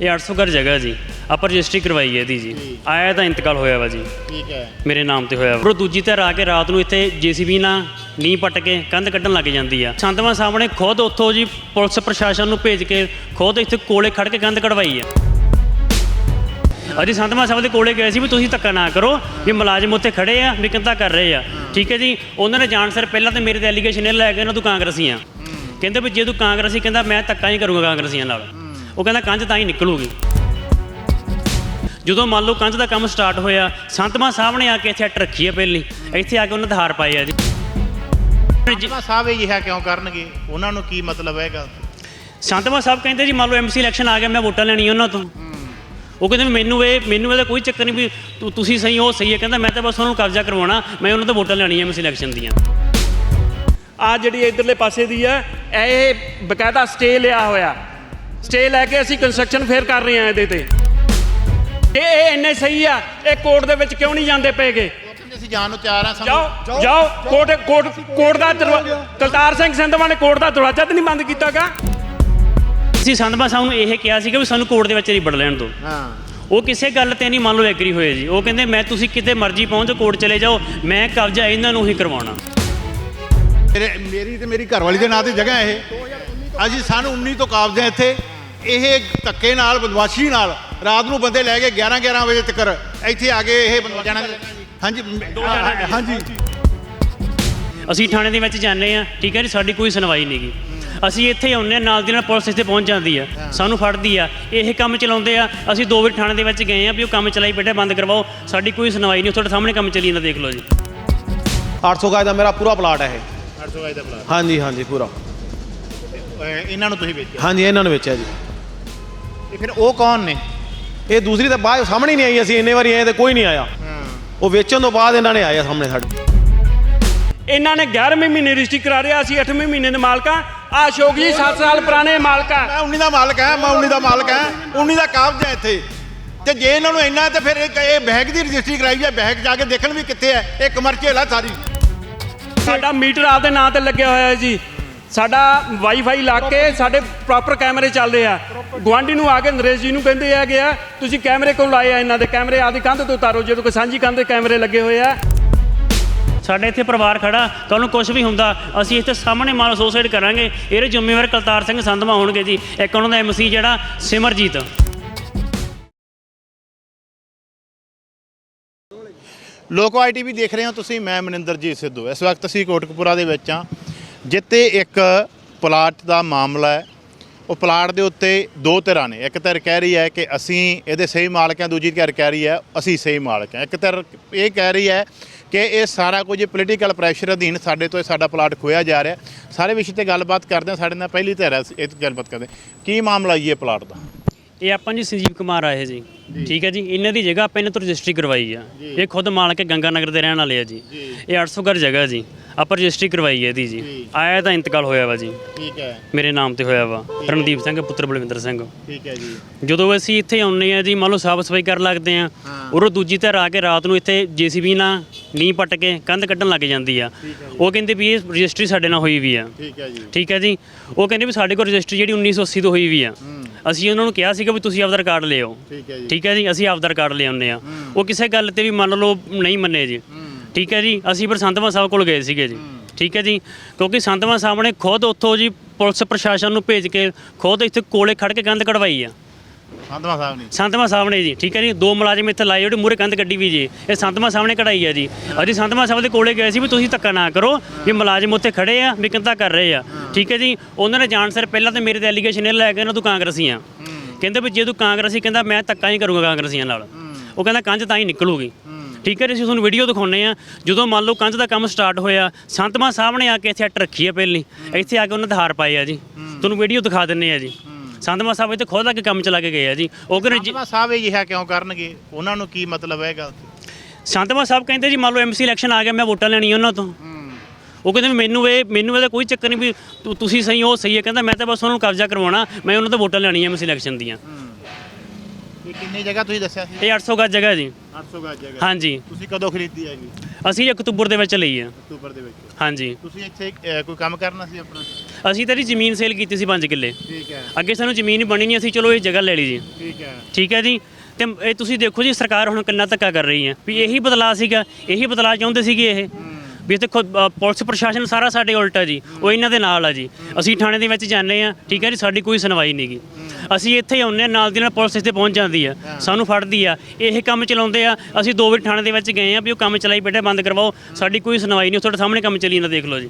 ਇਹ 800 ਘਰ ਜਗ੍ਹਾ ਜੀ। ਆਪਾਂ ਰਜਿਸਟਰੀ ਕਰਵਾਈ ਹੈ ਇਹਦੀ ਜੀ। ਆਇਆ ਤਾਂ ਇੰਤਕਾਲ ਹੋਇਆ ਵਾ ਜੀ। ਠੀਕ ਹੈ। ਮੇਰੇ ਨਾਮ ਤੇ ਹੋਇਆ ਵਾ। ਉਹ ਦੂਜੀ ਧਿਰ ਆ ਕੇ ਰਾਤ ਨੂੰ ਇੱਥੇ ਜੀਸੀਬੀ ਨਾਲ ਨੀਂਹ ਪੱਟ ਕੇ ਕੰਧ ਕੱਢਣ ਲੱਗ ਜਾਂਦੀ ਆ। ਸੰਤਵਾ ਸਾਹਮਣੇ ਖੁਦ ਉੱਥੋਂ ਜੀ ਪੁਲਿਸ ਪ੍ਰਸ਼ਾਸਨ ਨੂੰ ਭੇਜ ਕੇ ਖੁਦ ਇੱਥੇ ਕੋਲੇ ਖੜ ਕੇ ਕੰਧ ਕਢਵਾਈ ਆ। ਅਜੀ ਸੰਤਮਾ ਸਾਹਿਬ ਦੇ ਕੋਲੇ ਗਏ ਸੀ ਵੀ ਤੁਸੀਂ ਧੱਕਾ ਨਾ ਕਰੋ ਵੀ ਮੁਲਾਜ਼ਮ ਉੱਥੇ ਖੜੇ ਆ ਵੀ ਕੰਧਾ ਕਰ ਰਹੇ ਆ। ਠੀਕ ਹੈ ਜੀ? ਉਹਨਾਂ ਨੇ ਜਾਣ ਸਰ ਪਹਿਲਾਂ ਤੇ ਮੇਰੇ ਤੇ ਐਲੀਗੇਸ਼ਨ ਇਹ ਲੈ ਕੇ ਨਾ ਤੂੰ ਕਾਂਗਰਸੀ ਆ। ਕਹਿੰਦੇ ਵੀ ਜੇ ਤੂੰ ਕਾਂਗਰਸੀ ਕਹਿੰਦਾ ਮੈਂ ਧੱਕਾ ਹੀ ਕਰੂੰਗਾ ਕਾਂਗਰਸੀਆਂ ਨਾਲ। ਉਹ ਕਹਿੰਦਾ ਕੰਧ ਤਾਂ ਹੀ ਨਿਕਲੂਗੀ। ਜਦੋਂ ਮੰਨ ਲਓ ਕੰਧ ਦਾ ਕੰਮ ਸਟਾਰਟ ਹੋਇਆ ਸੰਤਮਾ ਸਾਹਿਬ ਨੇ ਆ ਕੇ ਇੱਥੇ ਅੱਟ ਰੱਖੀ ਹੈ ਪਹਿਲੀ। ਇੱਥੇ ਆ ਕੇ ਉਹਨਾਂ ਦਾ ਹਾਰ ਪਾਏ ਆ ਜੀ। ਸੰਤਮਾ ਸਾਹਿਬ ਇਹ ਜਿਹਾ ਕਿਉਂ ਕਰਨਗੇ? ਉਹਨਾਂ ਨੂੰ ਕੀ ਮਤਲਬ ਹੈਗਾ? ਸੰਤਮਾ ਸਾਹਿਬ ਕਹਿੰਦੇ ਜੀ ਮੰਨ ਲਓ ਐਮਸੀ ਇਲੈਕਸ਼ਨ ਆ ਗਿਆ ਮੈਂ ਵੋਟਾਂ ਲੈਣੀਆਂ ਉਹਨਾਂ ਤੋਂ। ਉਹ ਕਹਿੰਦੇ ਵੀ ਮੈਨੂੰ ਇਹ ਮੈਨੂੰ ਇਹਦਾ ਕੋਈ ਚੱਕਰ ਨਹੀਂ ਵੀ ਤੁਸੀਂ ਸਹੀ ਹੋ ਸਹੀ ਹੈ। ਕਹਿੰਦਾ ਮੈਂ ਤਾਂ ਬਸ ਉਹਨਾਂ ਨੂੰ ਕਬਜ਼ਾ ਕਰਵਾਉਣਾ ਮੈਂ ਉਹਨਾਂ ਤੋਂ ਵੋਟਾਂ ਲੈਣੀਆਂ ਐਮਸੀ ਇਲੈਕਸ਼ਨ ਦੀਆਂ। ਆ ਜਿਹੜੀ ਇਧਰਲੇ ਪਾਸੇ ਦੀ ਹੈ ਇਹ ਬਕਾਇਦਾ ਸਟੇ ਲਿਆ ਹੋਇਆ। ਸਟੇ ਲੈ ਕੇ ਅਸੀਂ ਕੰਸਟਰਕਸ਼ਨ ਫੇਰ ਕਰ ਰਹੇ ਹਾਂ ਇਹਦੇ ਤੇ। ਇਹ ਇਹ ਇੰਨੇ ਸਹੀ ਆ ਇਹ ਕੋਰਟ ਦੇ ਵਿੱਚ ਕਿਉਂ ਨਹੀਂ ਜਾਂਦੇ ਪਏਗੇ? ਕਹਿੰਦੇ ਅਸੀਂ ਜਾਣ ਨੂੰ ਤਿਆਰ ਆ ਜਾਓ ਜਾਓ ਕੋਰਟ ਕੋਰਟ ਕੋਰਟ ਦਾ ਦਰਵਾ- ਕਲਤਾਰ ਸਿੰਘ ਸੰਧਵਾ ਨੇ ਕੋਰਟ ਦਾ ਦਰਵਾਜ਼ਾ ਤਾਂ ਨਹੀਂ ਬੰਦ ਕੀਤਾਗਾ? ਅਸੀਂ ਸੰਤਮਾ ਸਾਹਿਬ ਨੂੰ ਇਹ ਕਿਹਾ ਸੀਗਾ ਵੀ ਸਾਨੂੰ ਕੋਰਟ ਦੇ ਵਿੱਚ ਨਹੀਂ ਵੜ ਲੈਣ ਦਿਓ ਹਾਂ। ਉਹ ਕਿਸੇ ਗੱਲ ਤੇ ਨਹੀਂ ਮੰਨ ਲਓ ਐਗਰੀ ਹੋਏ ਜੀ। ਉਹ ਕਹਿੰਦੇ ਮੈਂ ਤੁਸੀਂ ਕਿਤੇ ਮਰਜ਼ੀ ਪਹੁੰਚੋ ਕੋਰਟ ਚਲੇ ਜਾਓ। ਮੈਂ ਕਬਜ਼ਾ ਇਹਨਾਂ ਨੂੰ ਹੀ ਕਰਵਾਉਣਾ। ਮੇਰੇ ਮੇਰੀ ਤੇ ਮੇਰੀ ਘਰਵਾਲੀ ਦੇ ਨਾਂ ਤੇ ਜਗ੍ਹਾ ਇਹ। ਅਸੀਂ ਸਨ 19 ਤੋਂ ਕਾਬਜ਼ ਹਾਂ ਇੱਥੇ। ਇਹ ਧੱਕੇ ਨਾਲ ਬਦਮਾਸ਼ੀ ਨਾਲ ਰਾਤ ਨੂੰ ਬੰਦੇ ਲੈ ਕੇ 11 11 ਵਜੇ ਤੱਕ ਇੱਥੇ ਆ ਕੇ ਇਹ ਬੰਦਾ ਜਾਣਾ ਹਾਂਜੀ ਹਾਂਜੀ। ਅਸੀਂ ਥਾਣੇ ਦੇ ਵਿੱਚ ਜਾਂਦੇ ਆ ਠੀਕ ਹੈ ਜੀ? ਸਾਡੀ ਕੋਈ ਸੁਣਵਾਈ ਨਹੀਂਗੀ ਅਸੀਂ ਇੱਥੇ ਆਉਂਦੇ ਹਾਂ ਨਾਲ ਦੀ ਨਾਲ ਪੁਲਿਸ ਇੱਥੇ ਪਹੁੰਚ ਜਾਂਦੀ ਆ ਸਾਨੂੰ ਫੜਦੀ ਆ। ਇਹ ਕੰਮ ਚਲਾਉਂਦੇ ਆ। ਅਸੀਂ ਦੋ ਵਾਰ ਥਾਣੇ ਦੇ ਵਿੱਚ ਗਏ ਆ ਵੀ ਉਹ ਕੰਮ ਚਲਾਈ ਬੈਠੇ ਬੰਦ ਕਰਵਾਓ। ਸਾਡੀ ਕੋਈ ਸੁਣਵਾਈ ਨਹੀਂ ਤੁਹਾਡੇ ਸਾਹਮਣੇ ਕੰਮ ਚੱਲੀ ਜਾਂਦਾ ਦੇਖ ਲਓ ਜੀ। 800 ਗਜ ਦਾ ਮੇਰਾ ਪੂਰਾ ਪਲਾਟ ਹੈ ਇਹ। 800 ਗਜ ਦਾ ਪਲਾਟ। ਹਾਂਜੀ ਹਾਂਜੀ ਪੂਰਾ। ਇਹਨਾਂ ਨੂੰ ਤੁਸੀਂ ਵੇਚਿਆ? ਹਾਂਜੀ ਇਹਨਾਂ ਨੇ ਵੇਚਿਆ ਜੀ। ਤੇ ਫਿਰ ਉਹ ਕੌਣ ਨੇ? ਇਹ ਦੂਸਰੀ ਤਾਂ ਬਾਅਦ ਸਾਹਮਣੇ ਹੀ ਨਹੀਂ ਆਈ ਅਸੀਂ ਇੰਨੇ ਵਾਰੀ ਆਏ ਤੇ ਕੋਈ ਨਹੀਂ ਆਇਆ। ਹਾਂ। ਉਹ ਵੇਚਣ ਤੋਂ ਬਾਅਦ ਇਹਨਾਂ ਨੇ ਆਇਆ ਸਾਹਮਣੇ ਸਾਡੇ। ਇਹਨਾਂ ਨੇ 11ਵੇਂ ਮਹੀਨੇ ਰਜਿਸਟਰੀ ਕਰਾ ਰਿਆ ਅਸੀਂ 8ਵੇਂ ਮਹੀਨੇ ਦੇ ਮਾਲਕਾਂ ਆ ਅਸ਼ੋਕ ਜੀ 7 ਸਾਲ ਪੁਰਾਣੇ ਮਾਲਕ ਮੈਂ 19 ਦਾ ਮਾਲਕ ਹਾਂ ਮੈਂ 19 ਦਾ ਮਾਲਕ ਹਾਂ 19 ਦਾ ਕਾਬਜ਼ ਹੈ ਇੱਥੇ। ਤੇ ਜੇ ਇਹਨਾਂ ਨੂੰ ਇੰਨਾ ਤੇ ਫਿਰ ਇਹ ਇਹ ਬੈਗ ਦੀ ਰਜਿਸਟਰੀ ਕਰਾਈ ਹੈ ਬੈਗ ਜਾ ਕੇ ਦੇਖਣ ਵੀ ਕਿੱਥੇ ਹੈ ਇਹ ਕਮਰਸ਼ੀਅਲ ਹੈ ਸਾਰੀ। ਸਾਡਾ ਮੀਟਰ ਆਪਦੇ ਨਾਂ ਤੇ ਲੱਗਿਆ ਹੋਇਆ ਹੈ ਜੀ। ਸਾਡਾ ਵਾਈਫਾਈ ਲਾ ਕੇ ਸਾਡੇ ਪ੍ਰੋਪਰ ਕੈਮਰੇ ਚੱਲਦੇ ਆ। ਗਵਾਂਢੀ ਨੂੰ ਆ ਕੇ ਨਰੇਸ਼ ਜੀ ਨੂੰ ਕਹਿੰਦੇ ਆ ਗਿਆ ਤੁਸੀਂ ਕੈਮਰੇ ਕਿਉਂ ਲਾਏ ਆ ਇਹਨਾਂ ਦੇ? ਕੈਮਰੇ ਆਦੀ ਕੰਧ ਤੋਂ ਉਤਾਰੋ ਜਦੋਂ ਕੋਈ ਸਾਂਝੀ ਕੰਧ ਤੇ ਕੈਮਰੇ ਲੱਗੇ ਹੋਏ ਆ। ਸਾਡੇ ਇੱਥੇ ਪਰਿਵਾਰ ਖੜਾ ਕੱਲ ਨੂੰ ਕੁਝ ਵੀ ਹੁੰਦਾ ਅਸੀਂ ਇੱਥੇ ਸਾਹਮਣੇ ਮਾਲ ਸੁਸਾਈਡ ਕਰਾਂਗੇ। ਇਹਦੇ ਜ਼ਿੰਮੇਵਾਰ ਕਲਤਾਰ ਸਿੰਘ ਸੰਧਮਾ ਹੋਣਗੇ ਜੀ ਇੱਕ ਉਹਨਾਂ ਦਾ ਐਮਸੀ ਜਿਹੜਾ ਸਿਮਰਜੀਤ। ਲੋਕੋ ਆਈ ਟੀਵੀ ਦੇਖ ਰਹੇ ਹੋ ਤੁਸੀਂ ਮੈਂ ਮਨਿੰਦਰਜੀਤ ਸਿੱਧੂ। ਇਸ ਵਕਤ ਅਸੀਂ ਕੋਟਕਪੂਰਾ ਦੇ ਵਿੱਚ ਹਾਂ। ਜਿੱਤੇ ਇੱਕ ਪਲਾਟ ਦਾ ਮਾਮਲਾ ਹੈ, ਉਹ ਪਲਾਟ ਦੇ ਉੱਤੇ ਦੋ ਧਿਰਾਂ ਨੇ। ਇੱਕ ਧਿਰ ਕਹਿ ਰਹੀ ਹੈ ਕਿ ਅਸੀਂ ਇਹਦੇ ਸਹੀ ਮਾਲਕ ਹਾਂ, ਦੂਜੀ ਧਿਰ ਕਹਿ ਰਹੀ ਹੈ ਅਸੀਂ ਸਹੀ ਮਾਲਕ ਹਾਂ। ਇੱਕ ਧਿਰ ਇਹ ਕਹਿ ਰਹੀ ਹੈ ਕਿ ਇਹ ਸਾਰਾ ਕੁਝ ਪੋਲੀਟੀਕਲ ਪ੍ਰੈਸ਼ਰ ਅਧੀਨ ਸਾਡੇ ਤੋਂ ਇਹ ਸਾਡਾ ਪਲਾਟ ਖੋਇਆ ਜਾ ਰਿਹਾ। ਸਾਰੇ ਵਿਸ਼ੇ ਤੇ ਗੱਲਬਾਤ ਕਰਦੇ ਹਾਂ, ਸਾਡੇ ਨਾਲ ਪਹਿਲੀ ਧਿਰ ਹੈ, ਇਹ ਤੇ ਗੱਲਬਾਤ ਕਰਦੇ ਹਾਂ। ਕੀ ਮਾਮਲਾ ਜੀ ਇਹ ਪਲਾਟ ਦਾ? ਇਹ ਆਪਾਂ ਜੀ ਸੰਜੀਵ ਕੁਮਾਰ ਆਏ ਜੀ। ਠੀਕ ਹੈ ਜੀ ਇਹਨਾਂ ਦੀ ਜਗ੍ਹਾ ਆਪਾਂ ਇਹਨਾਂ ਤੋਂ ਰਜਿਸਟਰੀ ਕਰਵਾਈ ਆ। ਇਹ ਖੁਦ ਮਾਲਕ ਹੈ ਗੰਗਾ ਨਗਰ ਦੇ ਰਹਿਣ ਵਾਲੇ ਆ ਜੀ। ਇਹ 800 ਘਰ ਜਗ੍ਹਾ ਜੀ। ਆਪਾਂ ਰਜਿਸਟਰੀ ਕਰਵਾਈ ਹੈ ਇਹਦੀ ਜੀ। ਆਇਆ ਤਾਂ ਇੰਤਕਾਲ ਹੋਇਆ ਵਾ ਜੀ। ਠੀਕ ਹੈ। ਮੇਰੇ ਨਾਮ ਤੇ ਹੋਇਆ ਵਾ। ਰਣਦੀਪ ਸਿੰਘ ਪੁੱਤਰ ਬਲਵਿੰਦਰ ਸਿੰਘ। ਠੀਕ ਹੈ ਜੀ। ਜਦੋਂ ਅਸੀਂ ਇੱਥੇ ਆਉਂਦੇ ਆ ਜੀ ਮੰਨ ਲਓ ਸਾਫ਼ ਸਫ਼ਾਈ ਕਰਨ ਲੱਗਦੇ ਆ ਉਰੋਂ ਦੂਜੀ ਧਿਰ ਆ ਕੇ ਰਾਤ ਨੂੰ ਇੱਥੇ ਜੀਸੀਬੀ ਨਾਲ ਨੀਂਹ ਪੱਟ ਕੇ ਕੰਧ ਕੱਢਣ ਲੱਗ ਜਾਂਦੀ ਆ। ਉਹ ਕਹਿੰਦੇ ਵੀ ਇਹ ਰਜਿਸਟਰੀ ਸਾਡੇ ਨਾਲ ਹੋਈ ਵੀ ਆ। ਠੀਕ ਹੈ ਜੀ। ਠੀਕ ਹੈ ਜੀ। ਉਹ ਕਹਿੰਦੇ ਵੀ ਸਾਡੇ ਕੋਲ ਰਜਿਸਟਰੀ ਜਿਹੜੀ 1980 ਤੋਂ ਹੋਈ ਵੀ ਆ। ਅਸੀਂ ਉਹਨਾਂ ਨੂੰ ਕਿਹਾ ਸੀਗਾ ਵੀ ਤੁਸੀਂ ਆਪਦਾ ਰਿਕਾਰਡ ਲਿਆਓ ਠੀਕ ਹੈ ਜੀ। ਠੀਕ ਹੈ ਜੀ? ਅਸੀਂ ਆਪਦਾ ਰਿਕਾਰਡ ਲਿਆਉਂਦੇ ਆ ਉਹ ਕਿਸੇ ਗੱਲ ਤੇ ਵੀ ਮੰਨ ਲਓ ਨਹੀਂ ਮੰਨੇ ਜੀ। ਠੀਕ ਹੈ ਜੀ? ਅਸੀਂ ਫਿਰ ਸੰਤਮਾ ਸਾਹਿਬ ਕੋਲ ਗਏ ਸੀਗੇ ਜੀ। ਠੀਕ ਹੈ ਜੀ? ਕਿਉਂਕਿ ਸੰਤਮਾ ਸਾਹਿਬ ਨੇ ਖੁਦ ਉੱਥੋਂ ਜੀ ਪੁਲਿਸ ਪ੍ਰਸ਼ਾਸਨ ਨੂੰ ਭੇਜ ਕੇ ਖੁਦ ਇੱਥੇ ਕੋਲੇ ਖੜ ਕੇ ਕੰਧ ਕਢਵਾਈ ਆ। ਸੰਤਮਾ ਸਾਹਿਬ ਨੇ। ਸੰਤਮਾ ਸਾਹਿਬ ਨੇ ਜੀ, ਠੀਕ ਹੈ ਜੀ? ਦੋ ਮੁਲਾਜ਼ਮ ਇੱਥੇ ਲਾਏ ਜਿਹੜੇ ਮੂਰੇ ਕੰਧ ਕੱਢੀ ਵੀ ਜੀ। ਇਹ ਸੰਤਮਾ ਸਾਹਿਬ ਨੇ ਕਢਾਈ ਹੈ ਜੀ। ਅਸੀਂ ਸੰਤਮਾ ਸਾਹਿਬ ਦੇ ਕੋਲੇ ਗਏ ਸੀ ਵੀ ਤੁਸੀਂ ਧੱਕਾ ਨਾ ਕਰੋ ਵੀ ਮੁਲਾਜ਼ਮ ਉੱਥੇ ਖੜੇ ਆ, ਵੀ ਕੰਧਾ ਕਰ ਰਹੇ ਆ। ਠੀਕ ਹੈ ਜੀ? ਉਹਨਾਂ ਨੇ ਜਾਣ ਸਰ ਪਹਿਲਾਂ ਤੇ ਮੇਰੇ ਤੇ ਐਲੀਗੇਸ਼ਨ ਇਹ ਲੈ ਕੇ ਨਾ ਤੂੰ ਕਾਂਗਰਸੀ ਆ ਕਹਿੰਦੇ ਵੀ ਜੇ ਤੂੰ ਕਾਂਗਰਸੀ, ਕਹਿੰਦਾ ਮੈਂ ਧੱਕਾ ਹੀ ਕਰੂੰਗਾ ਕਾਂਗਰਸੀਆਂ ਨਾਲ। ਉਹ ਕਹਿੰਦਾ ਕੰਧ ਤਾਂ ਹੀ ਨਿਕਲੂਗੀ। ਠੀਕ ਹੈ ਜੀ? ਅਸੀਂ ਤੁਹਾਨੂੰ ਵੀਡੀਓ ਦਿਖਾਉਨੇ ਆ ਜਦੋਂ ਮੰਨ ਲਓ ਕੰਧ ਦਾ ਕੰਮ ਸਟਾਰਟ ਹੋਇਆ ਸੰਤਮਾ ਸਾਹਿਬ ਨੇ ਆ ਕੇ ਇੱਥੇ ਅੱਟ ਰੱਖੀ ਹੈ ਪਹਿਲੀ। ਇੱਥੇ ਆ ਕੇ ਉਹਨਾਂ ਦੇ ਹਾਰ ਪਾਏ ਆ ਜੀ। ਤੁਹਾਨੂੰ ਵੀਡੀਓ ਦਿਖਾ ਦਿੰਨੇ ਆ ਜੀ। ਸੰਤਮਾ ਸਾਹਿਬ ਇੱਥੇ ਖੁਦ ਆ ਕੇ ਕੰਮ ਚਲਾ ਕੇ ਗਏ ਆ ਜੀ। ਉਹ ਕਹਿੰਦੇ ਜੀ- ਸੰਤਮਾ ਸਾਹਿਬ ਇਹ ਜਿਹਾ ਕਿਉਂ ਕਰਨਗੇ? ਉਹਨਾਂ ਨੂੰ ਕੀ ਮਤਲਬ ਹੈਗਾ ਸੰਤਮਾ ਸਾਹਿਬ ਕਹਿੰਦੇ ਜੀ ਮੰਨ ਲਓ ਐਮਸੀ ਇਲੈਕਸ਼ਨ ਆ ਗਿਆ ਮੈਂ ਵੋਟਾਂ ਲੈਣੀਆਂ ਉਹਨਾਂ ਤੋਂ। ਉਹ ਕਹਿੰਦੇ ਵੀ ਮੈਨੂੰ ਇਹ ਮੈਨੂੰ ਇਹਦਾ ਕੋਈ ਚੱਕਰ ਨਹੀਂ ਵੀ ਤੁ- ਤੁਸੀਂ ਸਹੀ ਹੋ ਸਹੀ ਹੈ। ਕਹਿੰਦਾ ਮੈਂ ਤਾਂ ਬਸ ਉਹਨਾਂ ਨੂੰ ਕਬਜ਼ਾ ਕਰਵਾਉਣਾ ਮੈਂ ਉਹਨਾਂ ਤੋਂ ਵੋਟਾਂ ਲੈਣੀਆਂ ਐਮਸੀ ਇਲੈਕਸ਼ਨ ਦੀਆਂ। ਇਹ ਕਿੰਨੀ ਜਗ੍ਹਾ ਤੁਸੀਂ ਦੱਸਿਆ ਸੀ? ਇਹ 800 ਗੱਜ ਜਗ੍ਹਾ ਜੀ। 800 ਗਜ ਜਗ੍ਹਾ। ਹਾਂਜੀ। ਤੁਸੀਂ ਕਦੋਂ ਖਰੀਦੀ ਹੈਗੀ? ਅਸੀਂ ਅਕਤੂਬਰ ਦੇ ਵਿੱਚ ਲਈ ਆ ਅਕਤੂਬਰ ਦੇ ਵਿੱਚ। ਹਾਂਜੀ। ਤੁਸੀਂ ਇੱਥੇ ਅਹ, ਕੋਈ ਕੰਮ ਕਰਨਾ ਸੀ ਆਪਣਾ? ਅਸੀਂ ਤਾਂ ਜੀ ਜ਼ਮੀਨ ਸੇਲ ਕੀਤੀ ਸੀ 5 ਕਿੱਲੇ। ਠੀਕ ਹੈ। ਅੱਗੇ ਸਾਨੂੰ ਜ਼ਮੀਨ ਬਣੀ ਨਹੀਂ ਅਸੀਂ ਚਲੋ ਇਹ ਜਗ੍ਹਾ ਲੈ ਲਈ ਜੀ। ਠੀਕ ਹੈ। ਠੀਕ ਹੈ ਜੀ? ਤੇ ਇਹ ਤੁਸੀਂ ਦੇਖੋ ਜੀ ਸਰਕਾਰ ਹੁਣ ਕਿੰਨਾ ਧੱਕਾ ਕਰ ਰਹੀ ਹੈ। ਵੀ ਇਹੀ ਬਦਲਾਅ ਸੀਗਾ ਇਹੀ ਬਦਲਾਅ ਚਾਹੁੰਦੇ ਸੀਗੇ ਇਹ। ਵੀ ਅ, ਪੁਲਿਸ ਪ੍ਰਸ਼ਾਸਨ ਸਾਰਾ ਸਾਡੇ ਉਲਟਾ ਜੀ। ਉਹ ਇਹਨਾਂ ਦੇ ਨਾਲ ਆ ਜੀ। ਅਸੀਂ ਥਾਣੇ ਦੇ ਵਿੱਚ ਜਾਂਦੇ ਆ ਠੀਕ ਹੈ ਜੀ? ਸਾਡੀ ਕੋਈ ਸੁਣਵਾਈ ਨਹੀਂਗੀ ਅਸੀਂ ਇੱਥੇ ਆਉਂਦੇ ਹਾਂ ਨਾਲ ਦੀ ਨਾਲ ਪੁਲਿਸ ਇੱਥੇ ਪਹੁੰਚ ਜਾਂਦੀ ਆ ਸਾਨੂੰ ਫੜਦੀ ਆ। ਇਹ ਕੰਮ ਚਲਾਉਂਦੇ ਆ। ਅਸੀਂ ਦੋ ਵਾਰ ਥਾਣੇ ਦੇ ਵਿੱਚ ਗਏ ਆ ਵੀ ਉਹ ਕੰਮ ਚਲਾਈ ਬੇਟੇ ਬੰਦ ਕਰਵਾਓ। ਸਾਡੀ ਕੋਈ ਸੁਣਵਾਈ ਨਹੀਂ ਤੁਹਾਡੇ ਸਾਹਮਣੇ ਕੰਮ ਚੱਲੀ ਜਾਂਦਾ ਦੇਖ ਲਓ ਜੀ।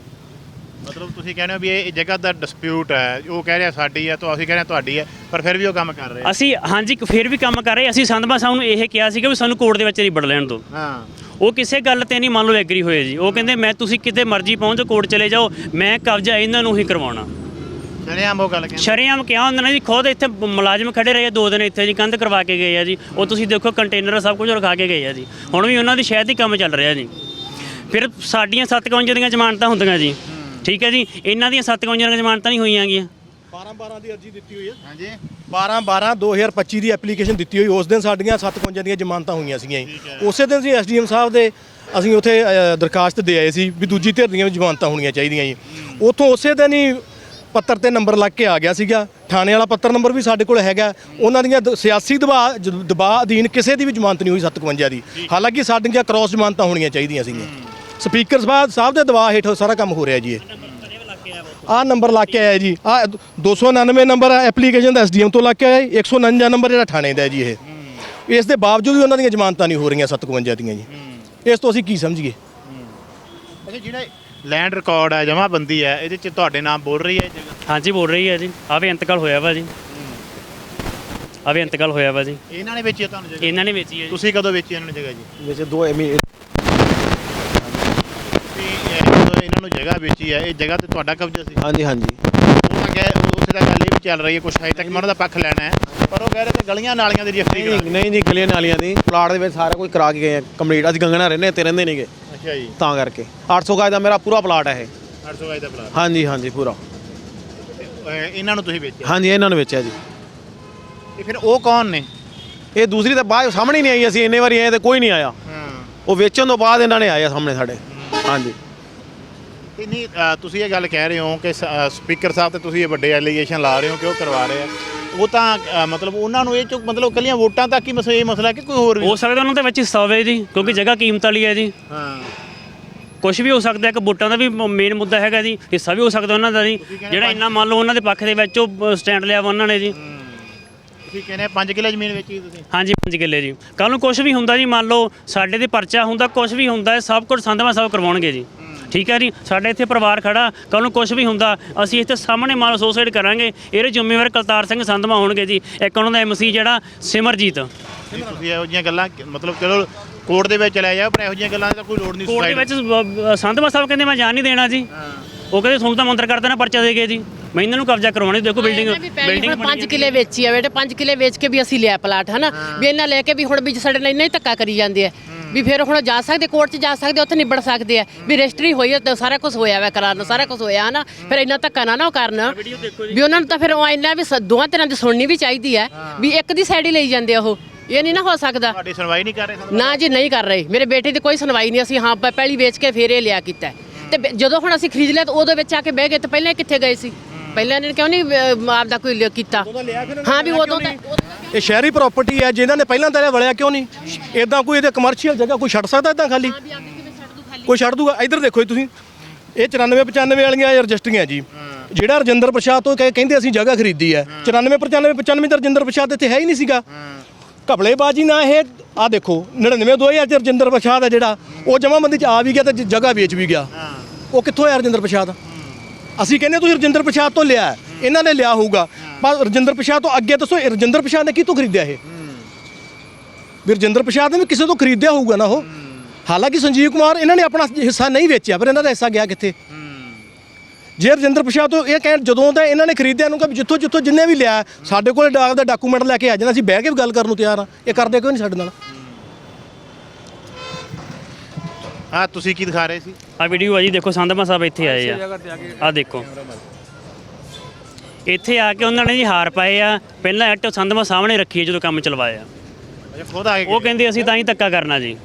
ਮਤਲਬ ਤੁਸੀਂ ਕਹਿੰਦੇ ਹੋ ਵੀ ਇਹ ਜਗ੍ਹਾ ਦਾ ਡਿਸਪਿਊਟ ਹੈ ਉਹ ਕਹਿ ਰਿਹਾ ਸਾਡੀ ਹੈ ਤਾਂ ਅਸੀਂ ਕਹਿ ਰਹੇ ਹਾਂ ਤੁਹਾਡੀ ਹੈ ਪਰ ਫਿਰ ਵੀ ਉਹ ਕੰਮ ਕਰ ਰਹੇ ਆ। ਅਸੀਂ ਹਾਂਜੀ ਫਿਰ ਵੀ ਕੰਮ ਕਰ ਰਹੇ ਅਸੀਂ ਸੰਧਮਾ ਸਾਹਿਬ ਨੂੰ ਇਹ ਕਿਹਾ ਸੀਗਾ ਵੀ ਸਾਨੂੰ ਕੋਰਟ ਦੇ ਵਿੱਚ ਨਿਬੜ ਲੈਣ ਦਿਓ ਹਾਂ। ਉਹ ਕਿਸੇ ਗੱਲ ਤੇ ਨਹੀਂ ਮੰਨ ਲਓ ਐਗਰੀ ਹੋਏ ਜੀ। ਉਹ ਕਹਿੰਦੇ ਮੈਂ ਤੁਸੀਂ ਕਿਤੇ ਮਰਜ਼ੀ ਪਹੁੰਚੋ ਕੋਰਟ ਚਲੇ ਜਾਓ। ਮੈਂ ਕਬਜ਼ਾ ਇਹਨਾਂ ਨੂੰ ਹੀ ਕਰਵਾਉਣਾ। ਸ਼ਰੇਆਮ ਉਹ ਗੱਲ ਕਹਿੰਦੇ। ਸ਼ਰੇਆਮ ਕਿਹਾ ਉਹਨਾਂ ਨੇ ਜੀ ਖੁਦ ਇੱਥੇ ਮੁਲਾਜ਼ਮ ਖੜੇ ਰਹੇ ਦੋ ਦਿਨ ਇੱਥੇ ਜੀ ਕੰਧ ਕਰਵਾ ਕੇ ਗਏ ਆ ਜੀ। ਉਹ ਤੁਸੀਂ ਦੇਖੋ ਕੰਟੇਨਰ ਸਭ ਕੁਝ ਰਖਾ ਕੇ ਗਏ ਆ ਜੀ। ਹੁਣ ਵੀ ਉਹਨਾਂ ਦੀ ਸ਼ਾਇਦ ਹੀ ਕੰਮ ਚੱਲ ਰਿਹਾ ਜੀ। ਫਿਰ ਸਾਡੀਆਂ 57 ਦੀਆਂ ਜ਼ਮਾਨਤਾਂ ਹੁੰਦੀਆਂ ਜੀ। ਠੀਕ ਹੈ ਜੀ ਇਹਨਾਂ ਦੀਆਂ 57 ਦੀਆਂ ਜ਼ਮਾਨਤਾਂ ਨਹੀਂ ਹੋਈਆਂ ਗੀਆਂ 12 12 ਦੀ ਅਰਜੀ ਦਿੱਤੀ ਹੋਈ ਹੈ। ਹਾਂਜੀ। 12 12 2025 ਦੀ ਐਪਲੀਕੇਸ਼ਨ ਦਿੱਤੀ ਹੋਈ ਉਸ ਦਿਨ ਸਾਡੀਆਂ 751 ਦੀਆਂ ਜ਼ਮਾਨਤਾਂ ਹੋਈਆਂ ਸੀਗੀਆਂ। ਉਸੇ ਦਿਨ ਅਸੀਂ ਐਸਡੀਐਮ ਸਾਹਿਬ ਦੇ ਅਸੀਂ ਉੱਥੇ ਦਰਖਾਸਤ ਦੇ ਆਏ ਸੀ ਵੀ ਦੂਜੀ ਧਿਰ ਦੀਆਂ ਵੀ ਜ਼ਮਾਨਤਾਂ ਹੋਣੀਆਂ ਚਾਹੀਦੀਆਂ ਜੀ। ਉੱਥੋਂ ਉਸੇ ਦਿਨ ਹੀ ਪੱਤਰ ਤੇ ਨੰਬਰ ਲੱਗ ਕੇ ਆ ਗਿਆ ਸੀਗਾ। ਥਾਣੇ ਵਾਲਾ ਪੱਤਰ ਨੰਬਰ ਵੀ ਸਾਡੇ ਕੋਲ ਹੈਗਾ। ਉਹਨਾਂ ਦੀਆਂ ਦ- ਸਿਆਸੀ ਦਬਾਅ ਜ- ਦਬਾਅ ਅਧੀਨ ਕਿਸੇ ਦੀ ਵੀ ਜ਼ਮਾਨਤ ਨਹੀਂ ਹੋਈ 751 ਦੀ। ਹਾਲਾਂਕਿ ਸਾਡੀਆਂ ਕ੍ਰਾਸ ਜ਼ਮਾਨਤਾਂ ਹੋਣੀਆਂ ਚਾਹੀਦੀਆਂ ਸੀਗੀਆਂ। ਸਪੀਕਰ ਸਾਹਿਬ ਸਾਹਿਬ ਦੇ ਦਬਾਅ ਹੇਠ ਸਾਰਾ ਕੰਮ ਹੋ ਰਿਹਾ ਜੀ ਇਹ। ਆਹ ਨੰਬਰ ਲੱਗ ਕੇ ਆਇਆ ਜੀ। ਆ 299 ਨੰਬਰ ਐਪਲੀਕੇਸ਼ਨ ਦਾ ਐਸਡੀਐਮ ਤੋਂ ਲੱਗ ਕੇ ਆਇਆ ਜੀ, 149 ਨੰਬਰ ਜਿਹੜਾ ਥਾਣੇ ਦਾ ਜੀ ਇਹ। ਇਸ ਦੇ ਬਾਵਜੂਦ ਵੀ ਉਹਨਾਂ ਦੀਆਂ ਜ਼ਮਾਨਤਾਂ ਨਹੀਂ ਹੋ ਰਹੀਆਂ 57 ਦੀਆਂ ਜੀ। ਇਸ ਤੋਂ ਅਸੀਂ ਕੀ ਸਮਝੀਏ? ਅੱਛਾ ਜਿਹੜਾ ਲੈਂਡ ਰਿਕਾਰਡ ਹੈ ਜਮਾਬੰਦੀ ਹੈ ਇਹਦੇ ਚ ਤੁਹਾਡੇ ਨਾਮ ਬੋਲ ਰਹੀ ਹੈ ਹਾਂਜੀ ਬੋਲ ਰਹੀ ਹੈ ਜੀ। ਆਵੇ ਇੰਤਕਾਲ ਹੋਇਆ ਵਾ ਜੀ। ਆਵੇ ਇੰਤਕਾਲ ਹੋਇਆ ਵਾ ਜੀ। ਇਹਨਾਂ ਨੇ ਵੇਚੀ ਹੈ ਤੁਹਾਨੂੰ ਜਗ੍ਹਾ? ਇਹਨਾਂ ਨੇ ਵੇਚੀ ਹੈ ਜੀ। ਤੁਸੀਂ ਕਦੋਂ ਵੇਚੀ ਇਹਨਾਂ ਨੂੰ ਜਗ੍ਹਾ ਜੀ? ਵਿੱਚ ਦੋ ਤੁਸੀਂ ਇਹ ਜਦੋਂ ਇਹਨਾਂ ਨੂੰ ਜਗ੍ਹਾ ਵੇਚੀ ਹੈ ਇਹ ਜਗ੍ਹਾ ਤੇ ਤੁਹਾਡਾ ਕਬਜ਼ਾ ਸੀ? ਹਾਂਜੀ ਹਾਂਜੀ। ਉਹ ਤਾਂ ਕਹਿ ਉਸੇ ਦਾ ਗੱਲ ਇਹ ਵੀ ਚੱਲ ਰਹੀ ਹੈ ਕੁਛ ਹਜੇ ਤੱਕ ਮੈਂ ਉਹਨਾਂ ਦਾ ਪੱਖ ਲੈਣਾ ਹੈ ਪਰ ਉਹ ਕਹਿ ਰਹੇ ਤੇ ਗਲੀਆਂ ਨਾਲੀਆਂ ਦੀ ਰਜਿਸਟਰੀ ਕਰਾ ਨਹੀਂ ਨਹੀਂ ਜੀ ਗਲੀਆਂ ਨਾਲੀਆਂ ਦੀ ਪਲਾਟ ਦੇ ਵਿੱਚ ਸਾਰਾ ਕੁਝ ਕਰਾ ਕੇ ਗਏ ਆ ਕੰਪਲੀਟ। ਅਸੀਂ ਗੰਗਣਾ ਰਹਿੰਦੇ ਇੱਥੇ ਰਹਿੰਦੇ ਨਹੀਂਗੇ ਅੱਛਾ ਜੀ। ਤਾਂ ਕਰਕੇ। 800 ਗਜ ਦਾ ਮੇਰਾ ਪੂਰਾ ਪਲਾਟ ਹੈ ਇਹ। 800 ਗਜ ਦਾ ਪਲਾਟ। ਹਾਂਜੀ ਹਾਂਜੀ ਪੂਰਾ। ਇਹਨਾਂ ਨੂੰ ਤੁਸੀਂ ਵੇਚਿਆ? ਹਾਂਜੀ ਇਹਨਾਂ ਨੂੰ ਵੇਚਿਆ ਜੀ। ਤੇ ਫਿਰ ਉਹ ਕੌਣ ਨੇ? ਇਹ ਦੂਸਰੀ ਤਾਂ ਬਾਅਦ ਸਾਹਮਣੇ ਹੀ ਨਹੀਂ ਆਈ ਅਸੀਂ ਇੰਨੇ ਵਾਰੀ ਆਏ ਤੇ ਕੋਈ ਨਹੀਂ ਆਇਆ। ਹਾਂ। ਉਹ ਵੇਚਣ ਤੋਂ ਬਾਅਦ ਇਹਨਾਂ ਨੇ ਆਇਆ ਸਾਹਮਣੇ ਸਾਡੇ। ਹਾਂਜੀ। ਤੇ ਨਹੀਂ ਅ, ਤੁਸੀਂ ਇਹ ਗੱਲ ਕਹਿ ਰਹੇ ਹੋ ਕਿ ਸਪੀਕਰ ਸਾਹਿਬ ਤੇ ਤੁਸੀਂ ਇਹ ਵੱਡੇ ਐਲੀਗੇਸ਼ਨ ਲਾ ਰਹੇ ਹੋ ਕਿ ਉਹ ਕਰਵਾ ਰਹੇ ਆ। ਉਹ ਤਾਂ ਅ, ਮਤਲਬ ਉਹਨਾਂ ਨੂੰ ਇਹ ਚ ਮਤਲਬ ਕੱਲੀਆਂ ਵੋਟਾਂ ਤੱਕ ਹੀ ਮਸਲਾ ਇਹ ਮਸਲਾ ਕਿ ਕੋਈ ਹੋਰ ਵੀ ਹੋ ਸਕਦਾ ਉਹਨਾਂ ਦੇ ਵਿੱਚ ਹਿੱਸਾ ਹੋਵੇ ਜੀ ਕਿਉਂਕਿ ਜਗ੍ਹਾ ਕੀਮਤ ਵਾਲੀ ਹੈ ਜੀ। ਹਾਂ। ਕੁਝ ਵੀ ਹੋ ਸਕਦਾ ਹੈ ਕਿ ਵੋਟਾਂ ਦਾ ਵੀ ਮੇਨ ਮੁੱਦਾ ਹੈਗਾ ਜੀ ਹਿੱਸਾ ਵੀ ਹੋ ਸਕਦਾ ਉਹਨਾਂ ਦਾ ਜੀ। ਜਿਹੜਾ ਇੰਨਾ ਮੰਨ ਲਓ ਉਹਨਾਂ ਦੇ ਪੱਖ ਦੇ ਵਿੱਚ ਉਹ ਸਟੈਂਡ ਲਿਆ ਵਾ ਉਹਨਾਂ ਨੇ ਜੀ। ਤੁਸੀਂ ਕਹਿੰਦੇ 5 ਕਿੱਲੇ ਜ਼ਮੀਨ ਵੇਚੀ ਤੁਸੀਂ। ਹਾਂਜੀ 5 ਕਿੱਲੇ ਜੀ। ਕੱਲ ਨੂੰ ਕੁਝ ਵੀ ਹੁੰਦਾ ਜੀ ਮੰਨ ਲਓ ਸਾਡੇ ਦੇ ਪਰਚਾ ਹੁੰਦਾ ਕੁਝ ਵੀ ਹੁੰਦਾ ਹੈ ਸਭ ਕੁਝ ਸੰਧਵਾ ਸਾਹਿਬ ਕਰਵਾਉਣਗੇ ਜੀ। ਠੀਕ ਹੈ ਜੀ? ਸਾਡੇ ਇੱਥੇ ਪਰਿਵਾਰ ਖੜਾ ਕੱਲ ਨੂੰ ਕੁਝ ਵੀ ਹੁੰਦਾ ਅਸੀਂ ਇੱਥੇ ਸਾਹਮਣੇ ਮਾਲ ਸੁਸਾਈਡ ਕਰਾਂਗੇ। ਇਹਦੇ ਜ਼ਿੰਮੇਵਾਰ ਕਲਤਾਰ ਸਿੰਘ ਸੰਧਵਾ ਹੋਣਗੇ ਜੀ। ਇੱਕ ਉਹਨਾਂ ਦਾ ਐਮਸੀ ਜਿਹੜਾ ਸਿਮਰਜੀਤ। ਤੁਸੀਂ ਇਹੋ ਜਿਹੀਆਂ ਗੱਲਾਂ ਮਤਲਬ ਚਲੋ ਕੋਰਟ ਦੇ ਵਿੱਚ ਚਲੇ ਜਾਓ ਪਰ ਇਹੋ ਜਿਹੀਆਂ ਗੱਲਾਂ ਦੀ ਤਾਂ ਕੋਈ ਲੋੜ ਨਹੀਂ ਕੋਰਟ ਦੇ ਵਿੱਚ ਸੰਧਵਾ ਸਾਹਿਬ ਕਹਿੰਦੇ ਮੈਂ ਜਾਣ ਨਹੀਂ ਦੇਣਾ ਜੀ। ਉਹ ਕਹਿੰਦੇ ਤੁਹਾਨੂੰ ਤਾਂ ਮੰਤਰ ਕਰ ਦੇਣਾ ਪਰਚਾ ਦੇ ਕੇ ਜੀ। ਮੈਂ ਇਹਨਾਂ ਨੂੰ ਕਬਜ਼ਾ ਕਰਵਾਉਣਾ ਦੇਖੋ ਬਿਲਡਿੰਗ ਬਿਲਡਿੰਗ 5 ਕਿੱਲੇ ਵੇਚੀ ਆ ਬੇਟੇ 5 ਕਿੱਲੇ ਵੇਚ ਕੇ ਵੀ ਅਸੀਂ ਲਿਆ ਪਲਾਟ ਹਨਾ? ਵੀ ਇਹਨਾਂ ਲੈ ਕੇ ਵੀ ਹੁਣ ਵੀ ਸਾਡੇ ਨਾਲ ਇੰਨਾ ਹੀ ਧੱਕਾ ਕਰੀ ਜਾਂਦੇ ਆ। ਵੀ ਫਿਰ ਹੁਣ ਜਾ ਸਕਦੇ ਕੋਰਟ 'ਚ ਜਾ ਸਕਦੇ ਉੱਥੇ ਨਿਬੜ ਸਕਦੇ ਆ। ਵੀ ਰਜਿਸਟਰੀ ਹੋਈ ਹੈ ਤਾਂ ਸਾਰਾ ਕੁਝ ਹੋਇਆ ਵਾ ਕਰਾਰ ਨੂੰ ਸਾਰਾ ਕੁਝ ਹੋਇਆ ਹਨਾ। ਫਿਰ ਇੰਨਾ ਧੱਕਾ ਨਾ ਨਾ ਉਹ ਕਰਨ। ਵੀ ਉਹਨਾਂ ਨੂੰ ਤਾਂ ਫਿਰ ਉਹ ਇੰਨਾ ਵੀ ਸ- ਦੋਵਾਂ ਤਰ੍ਹਾਂ ਦੀ ਸੁਣਨੀ ਵੀ ਚਾਹੀਦੀ ਹੈ ਵੀ ਇੱਕ ਦੀ ਸਾਈਡ ਹੀ ਲਈ ਜਾਂਦੇ ਆ ਉਹ। ਇਹ ਨਹੀਂ ਨਾ ਹੋ ਸਕਦਾ। ਤੁਹਾਡੀ ਸੁਣਵਾਈ ਨਹੀਂ ਕਰ ਰਹੇ ਸਾਨੂੰ? ਨਾ ਜੀ ਨਹੀਂ ਕਰ ਰਹੇ। ਮੇਰੇ ਬੇਟੇ ਦੀ ਕੋਈ ਸੁਣਵਾਈ ਨਹੀਂ ਅਸੀਂ ਹਾਂ ਪ- ਪਹਿਲੀ ਵੇਚ ਕੇ ਫੇਰ ਇਹ ਲਿਆ ਕੀਤਾ। ਹੈ। ਤੇ ਬ- ਜਦੋਂ ਹੁਣ ਅਸੀਂ ਖਰੀਦ ਲਿਆ ਤਾਂ ਉਹਦੇ ਵਿੱਚ ਆ ਕੇ ਬਹਿ ਗਏ ਤੇ ਪਹਿਲਾਂ ਇਹ ਕਿੱਥੇ ਗਏ ਸੀ? ਪਹਿਲਾਂ ਇਹਨਾਂ ਨੇ ਕਿਉਂ ਨਹੀਂ ਅਹ, ਆਪਦਾ ਕੋਈ ਲਿਆ ਕੀਤਾ? ਹਾਂ ਵੀ ਉਦੋਂ ਤਾਂ ਇਹ ਸ਼ਹਿਰੀ ਪ੍ਰਾਪਰਟੀ ਹੈ ਜਿਨ੍ਹਾਂ ਨੇ ਪਹਿਲਾਂ ਤਾਂ ਇਹ ਵਲਿਆ ਕਿਉਂ ਨਹੀਂ? ਇਦਾਂ ਕੋਈ ਇਹਦੇ ਕਮਰਸ਼ੀਅਲ ਜਗ੍ਹਾ ਕੋਈ ਛੱਡ ਸਕਦਾ ਇਦਾਂ ਖਾਲੀ? ਕੋਈ ਛੱਡ ਦੂਗਾ? ਇੱਧਰ ਦੇਖੋ ਜੀ ਤੁਸੀਂ। ਇਹ 94 95 ਵਾਲੀਆਂ ਇਹ ਰਜਿਸਟਰੀਆਂ ਜੀ। ਜਿਹੜਾ ਰਜਿੰਦਰ ਪ੍ਰਸ਼ਾਦ ਤੋਂ ਕਹਿ- ਕਹਿੰਦੇ ਅਸੀਂ ਜਗ੍ਹਾ ਖਰੀਦੀ ਹੈ। 94 95 95 ਦਾ ਰਜਿੰਦਰ ਪ੍ਰਸ਼ਾਦ ਇੱਥੇ ਹੈ ਹੀ ਨਹੀਂ ਸੀਗਾ। ਘਪਲੇਬਾਜੀ ਨਾ ਇਹ ਆ ਦੇਖੋ 99 2000 ਚ ਰਜਿੰਦਰ ਪ੍ਰਸ਼ਾਦ ਹੈ ਜਿਹੜਾ। ਉਹ ਜਮਾਬੰਦੀ ਚ ਆ ਵੀ ਗਿਆ ਤੇ ਜ- ਜਗ੍ਹਾ ਵੇਚ ਵੀ ਗਿਆ। ਉਹ ਕਿੱਥੋਂ ਆਇਆ ਰਜਿੰਦਰ ਪ੍ਰਸ਼ਾਦ? ਅਸੀਂ ਕਹਿੰਦੇ ਤੁਸੀਂ ਰਜਿੰਦਰ ਪ੍ਰਸ਼ਾਦ ਤੋਂ ਲਿਆ ਹੈ। ਇਹਨਾਂ ਨੇ ਲਿਆ ਹੋਊਗਾ। ਪਰ ਰਜਿੰਦਰ ਪ੍ਰਸ਼ਾਦ ਤੋਂ ਅੱਗੇ ਦੱਸੋ ਇਹ ਰਜਿੰਦਰ ਪ੍ਰਸ਼ਾਦ ਨੇ ਕਿਤੋਂ ਖਰੀਦਿਆ ਇਹ? ਵੀ ਰਜਿੰਦਰ ਪ੍ਰਸ਼ਾਦ ਨੇ ਵੀ ਕਿਸੇ ਤੋਂ ਖਰੀਦਿਆ ਹੋਊਗਾ ਨਾ ਉਹ। ਹਾਲਾਂਕਿ ਸੰਜੀਵ ਕੁਮਾਰ ਇਹਨਾਂ ਨੇ ਆਪਣਾ ਹਿੱਸਾ ਨਹੀਂ ਵੇਚਿਆ ਪਰ ਇਹਨਾਂ ਦਾ ਹਿੱਸਾ ਗਿਆ ਕਿੱਥੇ? ਜੇ ਰਜਿੰਦਰ ਪ੍ਰਸ਼ਾਦ ਤੋਂ ਇਹ ਕਹਿਣ ਜਦੋਂ ਦਾ ਇਹਨਾਂ ਨੇ ਖਰੀਦਿਆ ਨੂੰ ਕਿ ਜਿੱਥੋਂ ਜਿੱਥੋਂ ਜਿੰਨੇ ਵੀ ਲਿਆ ਸਾਡੇ ਕੋਲ ਡਾਕ ਦਾ ਡਾਕੂਮੈਂਟ ਲੈ ਕੇ ਆ ਜਾਣਾ ਅਸੀਂ ਬਹਿ ਕੇ ਵੀ ਗੱਲ ਕਰਨ ਨੂੰ ਤਿਆਰ ਆ ਇਹ ਕਰਦੇ ਕਿਉਂ ਨਹੀਂ ਸਾਡੇ ਨਾਲ? ਹਾਂ ਤੁਸੀਂ ਕੀ ਦਿਖਾ ਰਹੇ ਸੀ? ਆ ਵੀਡੀਓ ਆ ਜੀ ਦੇਖੋ ਸੰਧਮਾ ਸਾਹਿਬ ਇੱਥੇ ਆਏ ਆ। ਆ ਦੇਖੋ। ਇੱਥੇ ਆ ਕੇ ਉਹਨਾਂ ਨੇ ਜੀ ਹਾਰ ਪਾਏ ਆ। ਪਹਿਲਾਂ ਐਟੋ ਸੰਧਮਾ ਸਾਹਮਣੇ ਰੱਖੀ ਹੈ ਜਦੋਂ ਕੰਮ ਚਲਵਾਇਆ। ਅੱਛਾ ਖੁਦ ਆ ਕੇ ਉਹ ਕਹਿੰਦੇ ਅਸੀਂ ਤਾਂ ਹੀ ਧੱਕਾ ਕਰਨਾ ਜੀ।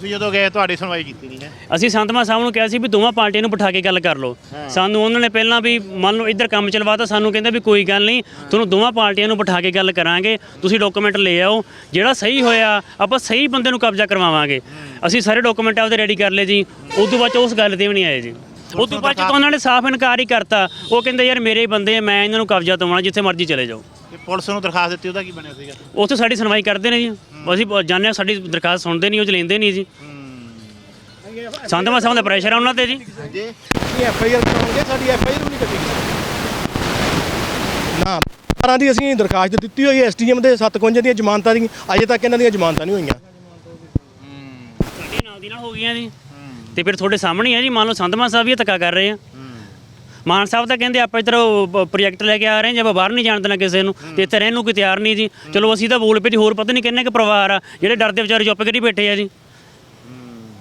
ਤੁਸੀਂ ਜਦੋਂ ਗਏ ਤੁਹਾਡੀ ਸੁਣਵਾਈ ਕੀਤੀ ਨਹੀਂ ਹੈ। ਅਸੀਂ ਸੰਤਮਾ ਸਾਹਿਬ ਨੂੰ ਕਿਹਾ ਸੀ ਵੀ ਦੋਵਾਂ ਪਾਰਟੀਆਂ ਨੂੰ ਬਿਠਾ ਕੇ ਗੱਲ ਕਰ ਲਓ। ਸਾਨੂੰ ਉਹਨਾਂ ਨੇ ਪਹਿਲਾਂ ਵੀ ਮੰਨ ਲਓ ਇੱਧਰ ਕੰਮ ਚਲਵਾਤਾ ਸਾਨੂੰ ਕਹਿੰਦੇ ਵੀ ਕੋਈ ਗੱਲ ਨਹੀਂ ਤੁਹਾਨੂੰ ਦੋਵਾਂ ਪਾਰਟੀਆਂ ਨੂੰ ਬਿਠਾ ਕੇ ਗੱਲ ਕਰਾਂਗੇ ਤੁਸੀਂ ਡਾਕੂਮੈਂਟ ਲੈ ਆਓ। ਜਿਹੜਾ ਸਹੀ ਹੋਇਆ ਆਪਾਂ ਸਹੀ ਬੰਦੇ ਨੂੰ ਕਬਜ਼ਾ ਕਰਵਾਵਾਂਗੇ। ਅਸੀਂ ਸਾਰੇ ਡਾਕੂਮੈਂਟ ਆਪਦੇ ਰੈਡੀ ਕਰ ਲਏ ਜੀ। ਉਸ ਤੋਂ ਬਾਅਦ 'ਚ ਉਸ ਗੱਲ ਤੇ ਵੀ ਨਹੀਂ ਆਏ ਜੀ। ਉਸ ਤੋਂ ਬਾਅਦ 'ਚ ਤਾਂ ਉਹਨਾਂ ਨੇ ਸਾਫ਼ ਇਨਕਾਰ ਹੀ ਕਰਤਾ। ਉਹ ਕਹਿੰਦੇ ਯਾਰ ਮੇਰੇ ਹੀ ਬੰਦੇ ਆ ਮੈਂ ਇਹਨਾਂ ਨੂੰ ਕਬਜ਼ਾ ਦਵਾਉਣਾ ਜਿੱਥੇ ਮਰਜ਼ੀ ਚਲੇ ਜਾਓ। ਤੇ ਪੁਲਿਸ ਨੂੰ ਦਰਖਾਸਤ ਦਿੱਤੀ ਉਹਦਾ ਕੀ ਬਣਿਆ ਸੀਗਾ? ਉੱਥੇ ਸਾਡੀ ਸੁਣਵਾਈ ਕਰਦੇ ਨੇ ਜੀ। ਅਸੀਂ ਜਾਣਦੇ ਹਾਂ ਸਾਡੀ ਦਰਖਾਸਤ ਸੁਣਦੇ ਨਹੀਂ ਉਹ ਚ ਲੈਂਦੇ ਨਹੀਂ ਜੀ। ਸੰਤਮਾ ਸਾਹਿਬ ਦਾ ਪ੍ਰੈਸ਼ਰ ਆ ਉਹਨਾਂ ਤੇ ਜੀ। ਜੀ ਇਹ ਐਫ ਆਈ ਆਰ ਕਰਾਉਂਗੇ ਸਾਡੀ ਐਫ ਆਈ ਆਰ ਵੀ ਨਹੀਂ ਕੱਟੀ ਨਾ ਸਾਰਾਂ ਦੀ ਅਸੀਂ ਦਰਖਾਸਤ ਦਿੱਤੀ ਹੋਈ ਹੈ ਐਸਟੀਐਮ ਦੇ 57 ਦੀਆਂ ਜ਼ਮਾਨਤਾਂ ਦੀ ਅਜੇ ਤੱਕ ਇਹਨਾਂ ਦੀਆਂ ਜ਼ਮਾਨਤਾਂ ਨਹੀਂ ਹੋਈਆਂ। ਸਾਡੀਆਂ ਨਾਲ ਦੀ ਨਾਲ ਹੋ ਗਈਆਂ ਜੀ। ਤੇ ਫਿਰ ਤੁਹਾਡੇ ਸਾਹਮਣੇ ਆ ਜੀ ਮੰਨ ਲਓ ਸੰਤਮਾ ਸਾਹਿਬ ਵੀ ਧੱਕਾ ਕਰ ਰਹੇ ਆ। ਮਾਨ ਸਾਹਿਬ ਤਾਂ ਕਹਿੰਦੇ ਆਪਾਂ ਇੱਧਰ ਪ੍ਰੋਜੈਕਟ ਲੈ ਕੇ ਆ ਰਹੇ ਹਾਂ ਜੇ ਆਪਾਂ ਬਾਹਰ ਨਹੀਂ ਜਾਣ ਦੇਣਾ ਕਿਸੇ ਨੂੰ ਤੇ ਇੱਥੇ ਰਹਿਣ ਨੂੰ ਕੋਈ ਤਿਆਰ ਨਹੀਂ ਜੀ। ਚਲੋ ਅਸੀਂ ਤਾਂ ਬੋਲ ਪਏ ਜੀ ਹੋਰ ਪਤਾ ਨਹੀਂ ਕਿੰਨੇ ਕੁ ਪਰਿਵਾਰ ਆ ਜਿਹੜੇ ਡਰਦੇ ਵਿਚਾਰੇ ਚੁੱਪ ਕਰੀ ਬੈਠੇ ਆ ਜੀ।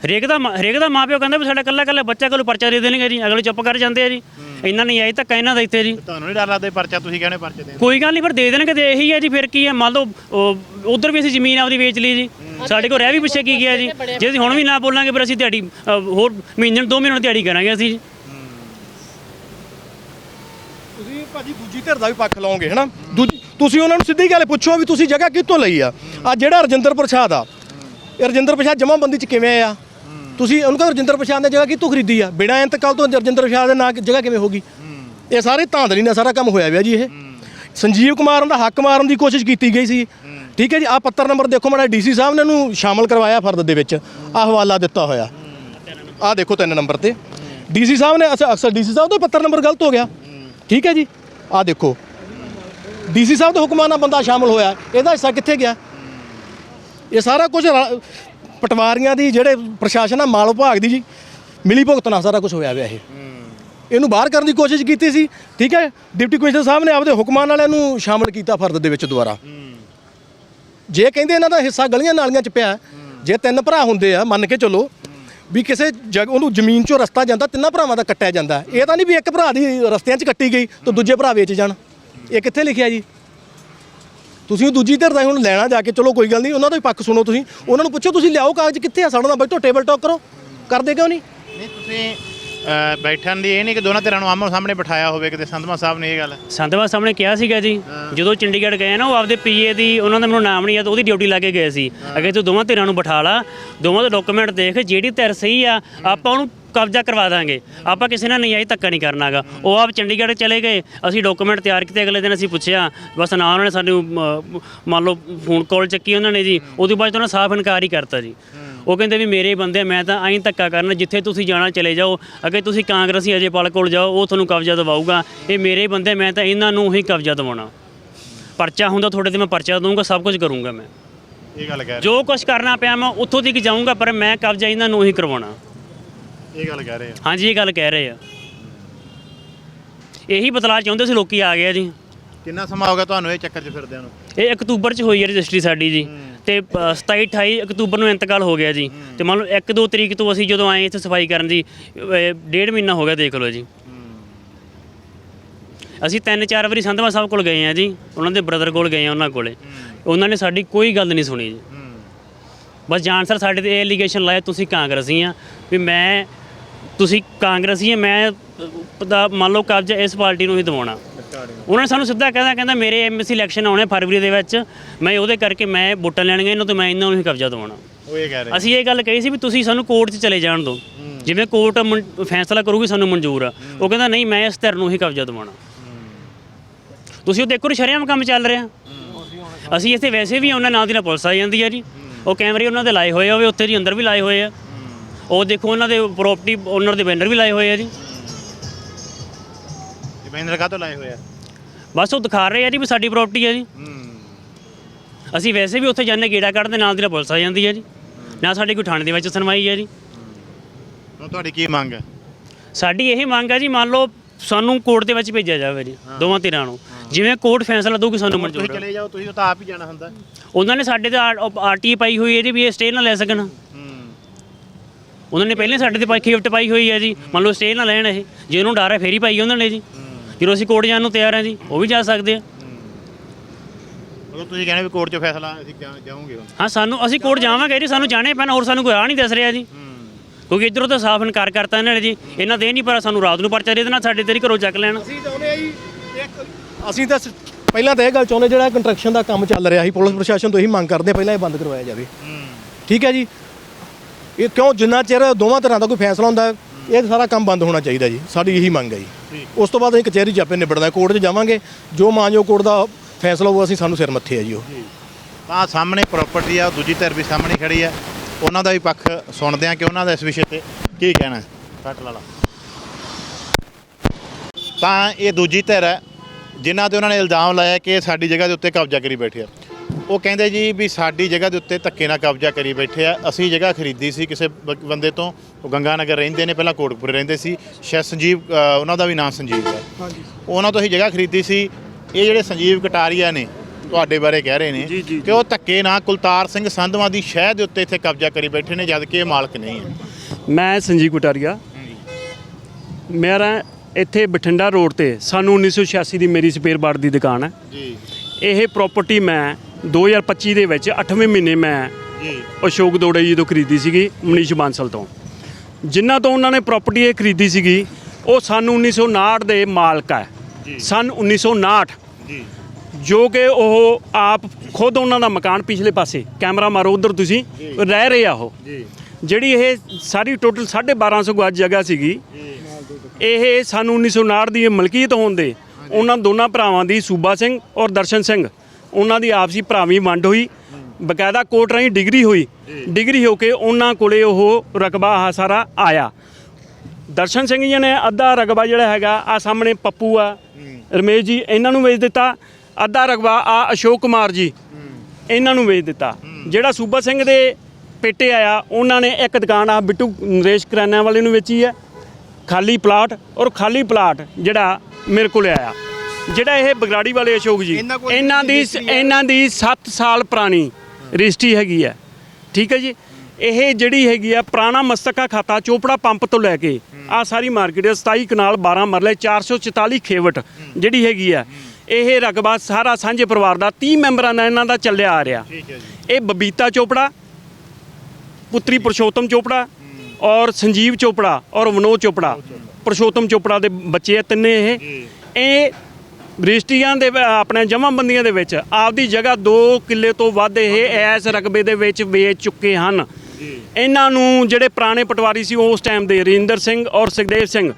ਹਰੇਕ ਦਾ ਮਾਂ- ਹਰੇਕ ਦਾ ਮਾਪਿਓ ਕਹਿੰਦਾ ਵੀ ਸਾਡਾ ਕੱਲਾ ਕੱਲਾ ਬੱਚਾ ਕੋਲ ਪਰਚਾ ਦੇ ਦੇਣਗੇ ਜੀ ਅਗਲੇ ਚੁੱਪ ਕਰ ਜਾਂਦੇ ਆ ਜੀ। ਇੰਨਾ ਨਹੀਂ ਆਈ ਧੱਕਾ ਇਹਨਾਂ ਦਾ ਇੱਥੇ ਜੀ। ਤੁਹਾਨੂੰ ਨਹੀਂ ਡਰ ਲੱਗਦਾ ਪਰਚਾ ਤੁਸੀਂ ਕਹਿੰਦੇ ਪਰਚੇ ਦੇ ਕੋਈ ਗੱਲ ਨਹੀਂ ਫਿਰ ਦੇ ਦੇਣਗੇ ਤੇ ਇਹੀ ਹੈ ਜੀ ਫਿਰ ਕੀ ਹੈ ਮੰਨ ਲਓ ਉਧਰ ਵੀ ਅਸੀਂ ਜ਼ਮੀਨ ਆਪਦੀ ਵੇਚ ਲਈ ਜੀ। ਸਾਡੇ ਕੋਲ ਰਹਿ ਵੀ ਪਿੱਛੇ ਕੀ ਗਿਆ ਜੀ। ਜੇ ਅਸੀਂ ਹੁਣ ਵੀ ਨਾ ਬੋਲਾਂਗੇ ਫਿਰ ਅਸੀਂ ਦਿਹਾੜੀ ਹੋਰ ਮਹੀਨੇ ਨੂੰ ਦੋ ਮਹੀਨੇ ਨੂੰ ਦਿਹਾੜੀ ਕਰਾਂਗੇ ਅਸੀਂ ਜੀ ਤੁਸੀਂ ਭਾਜੀ ਦੂਜੀ ਧਿਰ ਦਾ ਵੀ ਪੱਖ ਲਾਓਗੇ ਹਨਾ? ਦੂਜੀ, ਤੁਸੀਂ ਉਹਨਾਂ ਨੂੰ ਸਿੱਧੀ ਗੱਲ ਪੁੱਛੋ ਵੀ ਤੁਸੀਂ ਜਗ੍ਹਾ ਕਿੱਥੋਂ ਲਈ ਆ? ਆ ਜਿਹੜਾ ਰਜਿੰਦਰ ਪ੍ਰਸਾਦ ਆ, ਇਹ ਰਜਿੰਦਰ ਪ੍ਰਸਾਦ ਜਮਾਬੰਦੀ ਚ ਕਿਵੇਂ ਆ ਤੁਸੀਂ ਉਹਨੂੰ ਕਹੋ ਰਜਿੰਦਰ ਪ੍ਰਸਾਦ ਨੇ ਜਗ੍ਹਾ ਕਿੱਥੋਂ ਖਰੀਦੀ ਆ? ਬਿਨਾਂ ਇੰਤਕਾਲ ਤੋਂ ਰਜਿੰਦਰ ਪ੍ਰਸਾਦ ਦੇ ਨਾਂ ਜਗ੍ਹਾ ਕਿਵੇਂ ਹੋਗੀ? ਇਹ ਸਾਰੇ ਧਾਂਦਲੀ ਨਾਲ ਸਾਰਾ ਕੰਮ ਹੋਇਆ ਹੋਇਆ ਜੀ ਇਹ। ਸੰਜੀਵ ਕੁਮਾਰ ਦਾ ਹੱਕ ਮਾਰਨ ਦੀ ਕੋਸ਼ਿਸ਼ ਕੀਤੀ ਗਈ ਸੀ। ਠੀਕ ਹੈ ਜੀ ਆ ਪੱਤਰ ਨੰਬਰ ਦੇਖੋ ਮਾੜਾ ਡੀਸੀ ਸਾਹਿਬ ਨੇ ਇਹਨੂੰ ਸ਼ਾਮਲ ਕਰਵਾਇਆ ਫਰਦ ਦੇ ਵਿੱਚ। ਆ ਹਵਾਲਾ ਦਿੱਤਾ ਹੋਇਆ। ਆ ਦੇਖੋ ਤਿੰਨ ਨੰਬਰ ਤੇ। ਡੀਸੀ ਸਾਹਿਬ ਨੇ ਅਸ- ਅਕਸਰ ਡੀਸੀ ਸਾਹਿਬ ਦਾ ਪੱਤਰ ਨੰਬਰ ਗਲਤ ਹੋ ਗਿਆ। ਠੀਕ ਹੈ ਜੀ। ਆ ਦੇਖੋ। ਡੀਸੀ ਸਾਹਿਬ ਦੇ ਹੁਕਮਾਂ ਨਾਲ ਬੰਦਾ ਸ਼ਾਮਲ ਹੋਇਆ। ਇਹਦਾ ਹਿੱਸਾ ਕਿੱਥੇ ਗਿਆ? ਇਹ ਸਾਰਾ ਕੁਝ ਰ- ਪਟਵਾਰੀਆਂ ਦੀ ਜਿਹੜੇ ਪ੍ਰਸ਼ਾਸਨ ਆ, ਮਾਲ ਵਿਭਾਗ ਦੀ ਜੀ, ਮਿਲੀ ਭੁਗਤ ਨਾਲ ਸਾਰਾ ਕੁਝ ਹੋਇਆ ਹੋਇਆ ਇਹ। ਇਹਨੂੰ ਬਾਹਰ ਕਰਨ ਦੀ ਕੋਸ਼ਿਸ਼ ਕੀਤੀ ਸੀ, ਠੀਕ ਹੈ? ਡਿਪਟੀ ਕਮਿਸ਼ਨਰ ਸਾਹਿਬ ਨੇ ਆਪਦੇ ਹੁਕਮਾਂ ਨਾਲ ਇਹਨੂੰ ਸ਼ਾਮਲ ਕੀਤਾ ਫਰਦ ਦੇ ਵਿੱਚ ਦੁਬਾਰਾ। ਜੇ ਕਹਿੰਦੇ ਇਹਨਾਂ ਦਾ ਹਿੱਸਾ ਗਲੀਆਂ ਨਾਲੀਆਂ 'ਚ ਪਿਆ, ਜੇ ਤਿੰਨ ਭਰਾ ਹੁੰਦੇ ਆ, ਮੰਨ ਕੇ ਚੱਲੋ ਵੀ ਕਿਸੇ ਜਗ ਉਹਨੂੰ ਜ਼ਮੀਨ 'ਚੋਂ ਰਸਤਾ ਜਾਂਦਾ, ਤਿੰਨਾਂ ਭਰਾਵਾਂ ਦਾ ਕੱਟਿਆ ਜਾਂਦਾ। ਇਹ ਤਾਂ ਨਹੀਂ ਵੀ ਇੱਕ ਭਰਾ ਦੀ ਰਸਤਿਆਂ 'ਚ ਕੱਟੀ ਗਈ ਤਾਂ ਦੂਜੇ ਭਰਾ ਵੇਚ ਜਾਣ। ਇਹ ਕਿੱਥੇ ਲਿਖਿਆ ਜੀ? ਤੁਸੀਂ ਦੂਜੀ ਧਿਰ ਦਾ ਹੁਣ ਲੈਣਾ ਜਾ ਕੇ, ਚਲੋ ਕੋਈ ਗੱਲ ਨਹੀਂ, ਉਹਨਾਂ ਦਾ ਵੀ ਪੱਖ ਸੁਣੋ ਤੁਸੀਂ। ਉਹਨਾਂ ਨੂੰ ਪੁੱਛੋ, ਤੁਸੀਂ ਲਿਆਓ ਕਾਗਜ਼ ਕਿੱਥੇ ਆ? ਸਾਡੇ ਨਾਲ ਬੈਠੋ ਟੇਬਲ ਟਾਕ ਕਰੋ। ਕਰਦੇ ਕਿਉਂ ਨਹੀਂ? ਨਹੀਂ, ਤੁਸੀਂ ਬੈਠਣ ਦੀ ਇਹ ਨਹੀਂ ਕਿ ਦੋਨਾਂ ਧਿਰਾਂ ਨੂੰ ਆਮੋ ਸਾਹਮਣੇ ਬਿਠਾਇਆ ਹੋਵੇ ਕਿਤੇ ਸੰਧਮਾ ਸਾਹਿਬ ਨੇ ਇਹ ਗੱਲ। ਸੰਤਵਾ ਸਾਹਮਣੇ ਕਿਹਾ ਸੀਗਾ ਜੀ ਜਦੋਂ ਚੰਡੀਗੜ੍ਹ ਗਏ ਨਾ ਉਹ ਆਪਦੇ ਪੀਏ ਦੀ ਉਹਨਾਂ ਦਾ ਮੈਨੂੰ ਨਾਮ ਨਹੀਂ ਯਾਦ ਉਹਦੀ ਡਿਊਟੀ ਲਾ ਕੇ ਗਏ ਸੀ। ਅਗੇ ਤੂੰ ਦੋਵਾਂ ਧਿਰਾਂ ਨੂੰ ਬਿਠਾ ਲਾ ਦੋਵਾਂ ਦੇ ਡਾਕੂਮੈਂਟ ਦੇਖ ਜਿਹੜੀ ਧਿਰ ਸਹੀ ਆ ਆਪਾਂ ਉਹਨੂੰ ਕਬਜ਼ਾ ਕਰਵਾ ਦਾਂਗੇ। ਆਪਾਂ ਕਿਸੇ ਨਾਲ ਨਹੀਂ ਆਈ ਧੱਕਾ ਨਹੀਂ ਕਰਨਾਗਾ। ਉਹ ਆਪ ਚੰਡੀਗੜ੍ਹ ਚਲੇ ਗਏ ਅਸੀਂ ਡਾਕੂਮੈਂਟ ਤਿਆਰ ਕੀਤੇ ਅਗਲੇ ਦਿਨ ਅਸੀਂ ਪੁੱਛਿਆ ਬਸ ਨਾ ਉਹਨਾਂ ਨੇ ਸਾਨੂੰ ਮ, ਮੰਨ ਲਓ ਫੋਨ ਕਾਲ ਚੱਕੀ ਉਹਨਾਂ ਨੇ ਜੀ ਉਹਦੇ ਬਾਅਦ 'ਚ ਉਹਨਾਂ ਸਾਫ਼ ਇਨਕਾਰ ਹੀ ਕਰਤਾ ਜੀ। ਉਹ ਕਹਿੰਦੇ ਵੀ ਮੇਰੇ ਬੰਦੇ ਆ, ਮੈਂ ਤਾਂ ਐਂ ਧੱਕਾ ਕਰਨਾ ਜਿੱਥੇ ਤੁਸੀਂ ਜਾਣਾ ਚਲੇ ਜਾਓ ਅਗੇ ਤੁਸੀਂ ਕਾਂਗਰਸੀ ਅਜੇਪਾਲ ਕੋਲ ਜਾਓ ਉਹ ਤੁਹਾਨੂੰ ਕਬਜ਼ਾ ਦਿਵਾਊਗਾ। ਇਹ ਮੇਰੇ ਬੰਦੇ ਮੈਂ ਤਾਂ ਇਹਨਾਂ ਨੂੰ ਹੀ ਕਬਜ਼ਾ ਦਿਵਾਉਣਾ। ਪਰਚਾ ਹੁੰਦਾ ਤੁਹਾਡੇ ਤੇ ਮੈਂ ਪਰਚਾ ਦਊਂਗਾ ਸਭ ਕੁਝ ਕਰੂੰਗਾ ਮੈਂ। ਇਹ ਗੱਲ ਕਹਿ ਰਹੇ ਜੋ ਕੁਝ ਕਰਨਾ ਪਿਆ ਮੈਂ ਉੱਥੋਂ ਤੱਕ ਜਾਊਂਗਾ ਪਰ ਮੈਂ ਕਬਜ਼ਾ ਇਹਨਾਂ ਨੂੰ ਹੀ ਕਰਵਾਉਣਾ। ਇਹ ਗੱਲ ਕਹਿ ਰਹੇ ਆ। ਹਾਂਜੀ ਇਹ ਗੱਲ ਕਹਿ ਰਹੇ ਆ। ਇਹੀ ਬਦਲਾਅ ਚਾਹੁੰਦੇ ਸੀ ਲੋਕੀ ਆ ਗਿਆ ਜੀ। ਕਿੰਨਾ ਸਮਾਂ ਹੋ ਗਿਆ ਤੁਹਾਨੂੰ ਇਹ ਚੱਕਰ 'ਚ ਫਿਰਦਿਆਂ ਨੂੰ? ਇਹ ਅਕਤੂਬਰ ਚ ਹੋਈ ਹੈ ਰਜਿਸਟਰੀ ਸਾਡੀ ਜੀ। ਤੇ ਅ, 27 28 ਅਕਤੂਬਰ ਨੂੰ ਇੰਤਕਾਲ ਹੋ ਗਿਆ ਜੀ। ਤੇ ਮੰਨ ਲਓ 1 2 ਤਰੀਕ ਤੋਂ ਅਸੀਂ ਜਦੋਂ ਆਏ ਇੱਥੇ ਸਫ਼ਾਈ ਕਰਨ ਜੀ ਅ, ਡੇਢ ਮਹੀਨਾ ਹੋ ਗਿਆ ਦੇਖ ਲਓ ਜੀ। ਅਸੀਂ ਤਿੰਨ ਚਾਰ ਵਾਰੀ ਸੰਧਵਾ ਸਾਹਿਬ ਕੋਲ ਗਏ ਆ ਜੀ ਉਹਨਾਂ ਦੇ ਬ੍ਰਦਰ ਕੋਲ ਗਏ ਆ ਉਹਨਾਂ ਕੋਲੇ। ਉਹਨਾਂ ਨੇ ਸਾਡੀ ਕੋਈ ਗੱਲ ਨਹੀਂ ਸੁਣੀ ਜੀ। ਬਸ ਜਾਣ ਸਰ ਸਾਡੇ ਤੇ ਇਹ ਐਲੀਗੇਸ਼ਨ ਲਾਇਆ ਤੁਸੀਂ ਕਾਂਗਰਸੀ ਆ ਵੀ ਮੈਂ ਤੁਸੀਂ ਕਾਂਗਰਸੀ ਆ ਮੈਂ ਦਾ ਮੰਨ ਲਓ ਕਬਜ਼ਾ ਇਸ ਪਾਰਟੀ ਨੂੰ ਹੀ ਦਿਵਾਉਣਾ। ਉਹਨਾਂ ਨੇ ਸਾਨੂੰ ਸਿੱਧਾ ਕਹਿੰਦਾ ਕਹਿੰਦਾ ਮੇਰੇ ਐਮਸੀ ਇਲੈਕਸ਼ਨ ਆਉਣੇ ਫਰਵਰੀ ਦੇ ਵਿੱਚ ਮੈਂ ਉਹਦੇ ਕਰਕੇ ਮੈਂ ਵੋਟਾਂ ਲੈਣੀਆਂ ਇਹਨਾਂ ਤੋਂ ਮੈਂ ਇਹਨਾਂ ਨੂੰ ਹੀ ਕਬਜ਼ਾ ਦਿਵਾਉਣਾ। ਉਹ ਇਹ ਕਹਿ ਰਹੇ ਅਸੀਂ ਇਹ ਗੱਲ ਕਹੀ ਸੀ ਵੀ ਤੁਸੀਂ ਸਾਨੂੰ ਕੋਰਟ 'ਚ ਚਲੇ ਜਾਣ ਦਿਓ। ਜਿਵੇਂ ਕੋਰਟ ਫੈਸਲਾ ਕਰੂਗੀ ਸਾਨੂੰ ਮਨਜ਼ੂਰ ਆ। ਉਹ ਕਹਿੰਦਾ ਨਹੀਂ ਮੈਂ ਇਸ ਧਿਰ ਨੂੰ ਹੀ ਕਬਜ਼ਾ ਦਿਵਾਉਣਾ। ਤੁਸੀਂ ਉਹ ਦੇਖੋ ਸ਼ਰਿਆਮ ਕੰਮ ਚੱਲ ਰਿਹਾ। ਅਸੀਂ ਇੱਥੇ ਵੈਸੇ ਵੀ ਉਹਨਾਂ ਨਾਲ ਦੀ ਨਾਲ ਪੁਲਿਸ ਆ ਜਾਂਦੀ ਹੈ ਜੀ। ਉਹ ਕੈਮਰੇ ਉਹਨਾਂ ਦੇ ਲਾਏ ਹੋਏ ਆ ਉਹ ਵੀ ਉੱਥੇ ਜੀ ਅੰਦਰ ਵੀ ਲਾਏ ਹੋਏ ਆ। ਉਹ ਦੇਖੋ ਉਹਨਾਂ ਦੇ ਪ੍ਰਾਪਰਟੀ ਓਨਰ ਦੇ ਬੈਨਰ ਵੀ ਲਾਏ ਹੋਏ ਆ ਜੀ। ਇਹ ਮਹਿੰਦਰ ਕਾਹ ਤੋਂ ਲਾਏ ਹੋਏ ਆ? ਬਸ ਉਹ ਦਿਖਾ ਰਹੇ ਆ ਜੀ ਵੀ ਸਾਡੀ ਪ੍ਰਾਪਰਟੀ ਹੈ ਜੀ। ਅਸੀਂ ਵੈਸੇ ਵੀ ਉੱਥੇ ਜਾਂਦੇ ਗੇੜਾ ਕੱਢਦੇ ਨਾਲ ਦੀ ਨਾਲ ਪੁਲਿਸ ਆ ਜਾਂਦੀ ਹੈ ਜੀ। ਨਾ ਸਾਡੀ ਕੋਈ ਥਾਣੇ ਦੇ ਵਿੱਚ ਸੁਣਵਾਈ ਹੈ ਜੀ। ਹੁਣ ਤੁਹਾਡੀ ਕੀ ਮੰਗ ਹੈ? ਸਾਡੀ ਇਹ ਮੰਗ ਹੈ ਜੀ ਮੰਨ ਲਓ ਸਾਨੂੰ ਕੋਰਟ ਦੇ ਵਿੱਚ ਭੇਜਿਆ ਜਾਵੇ ਜੀ ਦੋਵਾਂ ਧਿਰਾਂ ਨੂੰ। ਜਿਵੇਂ ਕੋਰਟ ਫੈਸਲਾ ਦਊਗੀ ਸਾਨੂੰ ਤੁਸੀਂ ਮਨਜ਼ੂਰ ਹੈ ਚਲੇ ਜਾਓ ਤੁਸੀਂ ਤਾਂ ਆਪ ਹੀ ਜਾਣਾ ਹੁੰਦਾ। ਉਹਨਾਂ ਨੇ ਸਾਡੇ ਤੇ ਆਰਟੀ ਪਾਈ ਹੋਈ ਹੈ ਜੀ ਵੀ ਇਹ ਸਟੇ ਨਾ ਲੈ ਸਕਣ। ਉਹਨਾਂ ਨੇ ਪਹਿਲੇ ਸਾਡੇ ਤੇ ਪਾਈ ਗਿਫਟ ਪਾਈ ਹੋਈ ਹੈ ਜੀ। ਮੰਨ ਲਓ ਸਟੇ ਨਾ ਲੈਣ ਇਹ। ਜੇ ਉਹਨੂੰ ਡਰ ਹੈ ਫੇਰ ਹੀ ਪਾਈ ਉਹਨਾਂ ਨੇ ਜੀ। ਜਦੋਂ ਅਸੀਂ ਕੋਰਟ ਜਾਣ ਨੂੰ ਤਿਆਰ ਹਾਂ ਜੀ ਉਹ ਵੀ ਜਾ ਸਕਦੇ ਆ। ਮਤਲਬ ਤੁਸੀਂ ਕਹਿੰਦੇ ਵੀ ਕੋਰਟ 'ਚ ਫੈਸਲਾ ਅਸੀਂ ਜਾ- ਜਾਵਾਂਗੇ ਹੁਣ। ਹਾਂ ਸਾਨੂੰ ਅਸੀਂ ਕੋਰਟ ਜਾਵਾਂਗੇ ਜੀ ਸਾਨੂੰ ਜਾਣੇ ਪੈਣਾ ਹੋਰ ਸਾਨੂੰ ਕੋਈ ਰਾਹ ਨਹੀਂ ਦੱਸ ਰਿਹਾ ਜੀ। ਕਿਉਂਕਿ ਇਧਰੋਂ ਤਾਂ ਸਾਫ਼ ਇਨਕਾਰ ਕਰਤਾ ਇਹਨਾਂ ਨੇ ਜੀ। ਇਹਨਾਂ ਦੇ ਨਹੀਂ ਪਰ ਸਾਨੂੰ ਰਾਤ ਨੂੰ ਪਰਚਾ ਦੇ ਦੇਣਾ ਸਾਡੇ ਤੇਰੀ ਘਰੋਂ ਚੱਕ ਲੈਣ। ਅਸੀਂ ਚਾਹੁੰਦੇ ਆ ਜੀ ਇੱਕ ਅਸੀਂ ਤਾਂ ਸ- ਪਹਿਲਾਂ ਤਾਂ ਇਹ ਗੱਲ ਚਾਹੁੰਦੇ ਜਿਹੜਾ ਕੰਸਟਰਕਸ਼ਨ ਦਾ ਕੰਮ ਚੱਲ ਰਿਹਾ ਸੀ ਪੁਲਿਸ ਪ੍ਰਸ਼ਾਸਨ ਤੋਂ ਇਹੀ ਮੰਗ ਕਰਦੇ ਆ, ਪਹਿਲਾਂ ਇਹ ਬੰਦ ਕਰਵਾਇਆ ਜਾਵੇ। ਠੀਕ ਹੈ ਜੀ? ਇਹ ਕਿਉਂ ਜਿੰਨਾ ਚਿਰ ਦੋਵਾਂ ਤਰ੍ਹਾਂ ਦਾ ਕੋਈ ਫੈਸਲਾ ਹੁੰਦਾ ਹੈ, ਇਹ ਸਾਰਾ ਕੰਮ ਬੰਦ ਹੋਣਾ ਚਾਹੀਦਾ ਜੀ। ਸਾਡੀ ਇਹੀ ਮੰਗ ਹੈ ਜੀ। ਉਸ ਤੋਂ ਬਾਅਦ ਅਸੀਂ ਕਚਹਿਰੀ ਆਪੇ ਨਿਬੜਦਾ ਕੋਰਟ 'ਚ ਜਾਵਾਂਗੇ। ਜੋ ਮਾਨਯੋਗ ਕੋਰਟ ਦਾ ਫੈਸਲਾ ਹੋਊ ਅਸੀਂ ਸਾਨੂੰ ਸਿਰ ਮੱਥੇ ਆ ਜੀ ਉਹ। ਤਾਂ ਸਾਹਮਣੇ ਪ੍ਰਾਪਰਟੀ ਆ ਦੂਜੀ ਧਿਰ ਵੀ ਸਾਹਮਣੇ ਖੜੀ ਆ। ਉਹਨਾਂ ਦਾ ਵੀ ਪੱਖ ਸੁਣਦੇ ਆ ਕਿ ਉਹਨਾਂ ਦਾ ਇਸ ਵਿਸ਼ੇ ਤੇ ਕੀ ਕਹਿਣਾ ਹੈ। ਕੱਟ ਲਾ ਲਾ। ਤਾਂ ਇਹ ਦੂਜੀ ਧਿਰ ਹੈ ਜਿਨ੍ਹਾਂ ਤੇ ਉਹਨਾਂ ਨੇ ਇਲਜ਼ਾਮ ਲਾਇਆ ਕਿ ਸਾਡੀ ਜਗ੍ਹਾ ਦੇ ਉੱਤੇ ਕਬਜ਼ਾ ਕਰੀ ਬੈਠੇ ਆ। ਉਹ ਕਹਿੰਦੇ ਜੀ ਵੀ ਸਾਡੀ ਜਗ੍ਹਾ ਦੇ ਉੱਤੇ ਧੱਕੇ ਨਾਲ ਕਬਜ਼ਾ ਕਰੀ ਬੈਠੇ ਆ। ਅਸੀਂ ਜਗ੍ਹਾ ਖਰੀਦੀ ਸੀ ਕਿਸੇ ਬ- ਬੰਦੇ ਤੋਂ। ਉਹ ਗੰਗਾ ਨਗਰ ਰਹਿੰਦੇ ਨੇ ਪਹਿਲਾਂ ਕੋਟਕਪੁਰੇ ਰਹਿੰਦੇ ਸੀ। ਸ਼ਾਇਦ ਸੰਜੀਵ ਅ, ਉਹਨਾਂ ਦਾ ਵੀ ਨਾਮ ਸੰਜੀਵ ਹੈ। ਉਹਨਾਂ ਤੋਂ ਅਸੀਂ ਜਗ੍ਹਾ ਖਰੀਦੀ ਸੀ। ਇਹ ਜਿਹੜੇ ਸੰਜੀਵ ਕਟਾਰੀਆ ਨੇ ਤੁਹਾਡੇ ਬਾਰੇ ਕਹਿ ਰਹੇ ਨੇ ਕਿ ਉਹ ਧੱਕੇ ਨਾਲ ਕੁਲਤਾਰ ਸਿੰਘ ਸੰਧਵਾਂ ਦੀ ਸ਼ਹਿਰ ਦੇ ਉੱਤੇ ਇੱਥੇ ਕਬਜ਼ਾ ਕਰੀ ਬੈਠੇ ਨੇ ਜਦ ਕਿ ਇਹ ਮਾਲਕ ਨਹੀਂ ਹੈ। ਮੈਂ ਸੰਜੀਵ ਕੁਟਾਰੀਆ। ਮੇਰਾ ਇੱਥੇ ਬਠਿੰਡਾ ਰੋਡ ਤੇ ਸਾਨੂੰ 1986 ਦੀ ਮੇਰੀ ਸਪੇਅਰ ਬਾਰ ਦੀ ਦੁਕਾਨ ਹੈ। ਜੀ। ਇਹ ਪ੍ਰਾਪਰਟੀ ਮੈਂ 2025 ਦੇ ਵਿੱਚ 8ਵੇਂ ਮਹੀਨੇ ਮੈਂ ਜੀ। ਅਸ਼ੋਕ ਦੋੜੇ ਜੀ ਤੋਂ ਖਰੀਦੀ ਸੀਗੀ ਮਨੀਸ਼ ਬਾਂਸਲ ਤੋਂ। ਜਿਨ੍ਹਾਂ ਤੋਂ ਉਹਨਾਂ ਨੇ ਪ੍ਰਾਪਰਟੀ ਇਹ ਖਰੀਦੀ ਸੀਗੀ ਉਹ ਸਨ 1959 ਦੇ ਮਾਲਕ ਹੈ। ਸਨ 1959 ਜੀ। ਜੋ ਕਿ ਉਹ ਆਪ ਖੁਦ ਉਹਨਾਂ ਦਾ ਮਕਾਨ ਪਿਛਲੇ ਪਾਸੇ ਕੈਮਰਾ ਮਾਰੋ ਉਧਰ ਤੁਸੀਂ ਰਹਿ ਰਹੇ ਆ ਉਹ। ਜੀ। ਜਿਹੜੀ ਇਹ ਸਾਰੀ ਟੋਟਲ 1250 ਗਜ ਜਗ੍ਹਾ ਸੀਗੀ ਇਹ ਸਾਨੂੰ 1959 ਦੀ ਇਹ ਮਲਕੀਅਤ ਹੋਣ ਦੇ ਉਹਨਾਂ ਦੋਨਾਂ ਭਰਾਵਾਂ ਦੀ ਸੂਬਾ ਸਿੰਘ ਔਰ ਦਰਸ਼ਨ ਸਿੰਘ। ਉਹਨਾਂ ਦੀ ਆਪਸੀ ਭਰਾਵੀਂ ਵੰਡ ਹੋਈ ਬਕਾਇਦਾ ਕੋਰਟ ਰਾਹੀਂ ਡਿਗਰੀ ਹੋਈ। ਡਿਗਰੀ ਹੋ ਕੇ ਉਹਨਾਂ ਕੋਲੇ ਉਹ ਰਕਬਾ ਆਹ ਸਾਰਾ ਆਇਆ। ਦਰਸ਼ਨ ਸਿੰਘ ਜੀ ਨੇ ਅੱਧਾ ਰਕਬਾ ਜਿਹੜਾ ਹੈਗਾ ਆ ਸਾਹਮਣੇ ਪੱਪੂ ਆ ਰਮੇਸ਼ ਜੀ ਇਹਨਾਂ ਨੂੰ ਵੇਚ ਦਿੱਤਾ। ਅੱਧਾ ਰਕਬਾ ਆ ਅਸ਼ੋਕ ਕੁਮਾਰ ਜੀ ਇਹਨਾਂ ਨੂੰ ਵੇਚ ਦਿੱਤਾ। ਜਿਹੜਾ ਸੂਬਾ ਸਿੰਘ ਦੇ ਪੇਟੇ ਆਇਆ ਉਹਨਾਂ ਨੇ ਇੱਕ ਦੁਕਾਨ ਆ ਬਿੱਟੂ ਨਰੇਸ਼ ਕਰਿਆਨਾ ਵਾਲੇ ਨੂੰ ਵੇਚੀ ਹੈ। ਖਾਲੀ ਪਲਾਟ ਔਰ ਖਾਲੀ ਪਲਾਟ ਜਿਹੜਾ ਮੇਰੇ ਕੋਲ ਆਇਆ। ਜਿਹੜਾ ਇਹ ਬਗਰਾੜੀ ਵਾਲੇ ਅਸ਼ੋਕ ਜੀ ਇਹਨਾਂ ਦੀ ਇਹਨਾਂ ਦੀ 7 ਸਾਲ ਪੁਰਾਣੀ ਰਜਿਸਟਰੀ ਹੈਗੀ ਹੈ। ਠੀਕ ਹੈ ਜੀ? ਇਹ ਜਿਹੜੀ ਹੈਗੀ ਆ ਪੁਰਾਣਾ ਮਸਤਕਾ ਖਾਤਾ ਚੋਪੜਾ ਪੰਪ ਤੋਂ ਲੈ ਕੇ ਆ ਸਾਰੀ ਮਾਰਕੀਟ 27 ਕਨਾਲ 12 ਮਰਲੇ 444 ਖੇਵਟ ਜਿਹੜੀ ਹੈਗੀ ਆ ਇਹ ਰਕਬਾ ਸਾਰਾ ਸਾਂਝੇ ਪਰਿਵਾਰ ਦਾ 30 ਮੈਂਬਰਾਂ ਦਾ ਇਹਨਾਂ ਦਾ ਚੱਲਿਆ ਆ ਰਿਹਾ। ਇਹ ਬਬੀਤਾ ਚੋਪੜਾ ਪੁੱਤਰੀ ਪੁਰਸ਼ੋਤਮ ਚੋਪੜਾ ਔਰ ਸੰਜੀਵ ਚੋਪੜਾ ਔਰ ਵਿਨੋਦ ਚੋਪੜਾ। ਪੁਰਸ਼ੋਤਮ ਚੋਪੜਾ ਦੇ ਬੱਚੇ ਆ ਤਿੰਨੇ ਇਹ। ਇਹ ਰਜਿਸਟਰੀਆਂ ਦੇ ਆਪਣੇ ਜਮ੍ਹਾਂਬੰਦੀਆਂ ਦੇ ਵਿੱਚ ਆਪਦੀ ਜਗ੍ਹਾ 2 ਕਿੱਲੇ ਤੋਂ ਵੱਧ ਇਹ ਐਸ ਰਕਬੇ ਦੇ ਵਿੱਚ ਵੇਚ ਚੁੱਕੇ ਹਨ। ਇਹਨਾਂ ਨੂੰ ਜਿਹੜੇ ਪੁਰਾਣੇ ਪਟਵਾਰੀ ਸੀ ਉਸ ਟਾਈਮ ਦੇ ਰਿੰਦਰ ਸਿੰਘ ਔਰ ਸੁਖਦੇਵ ਸਿੰਘ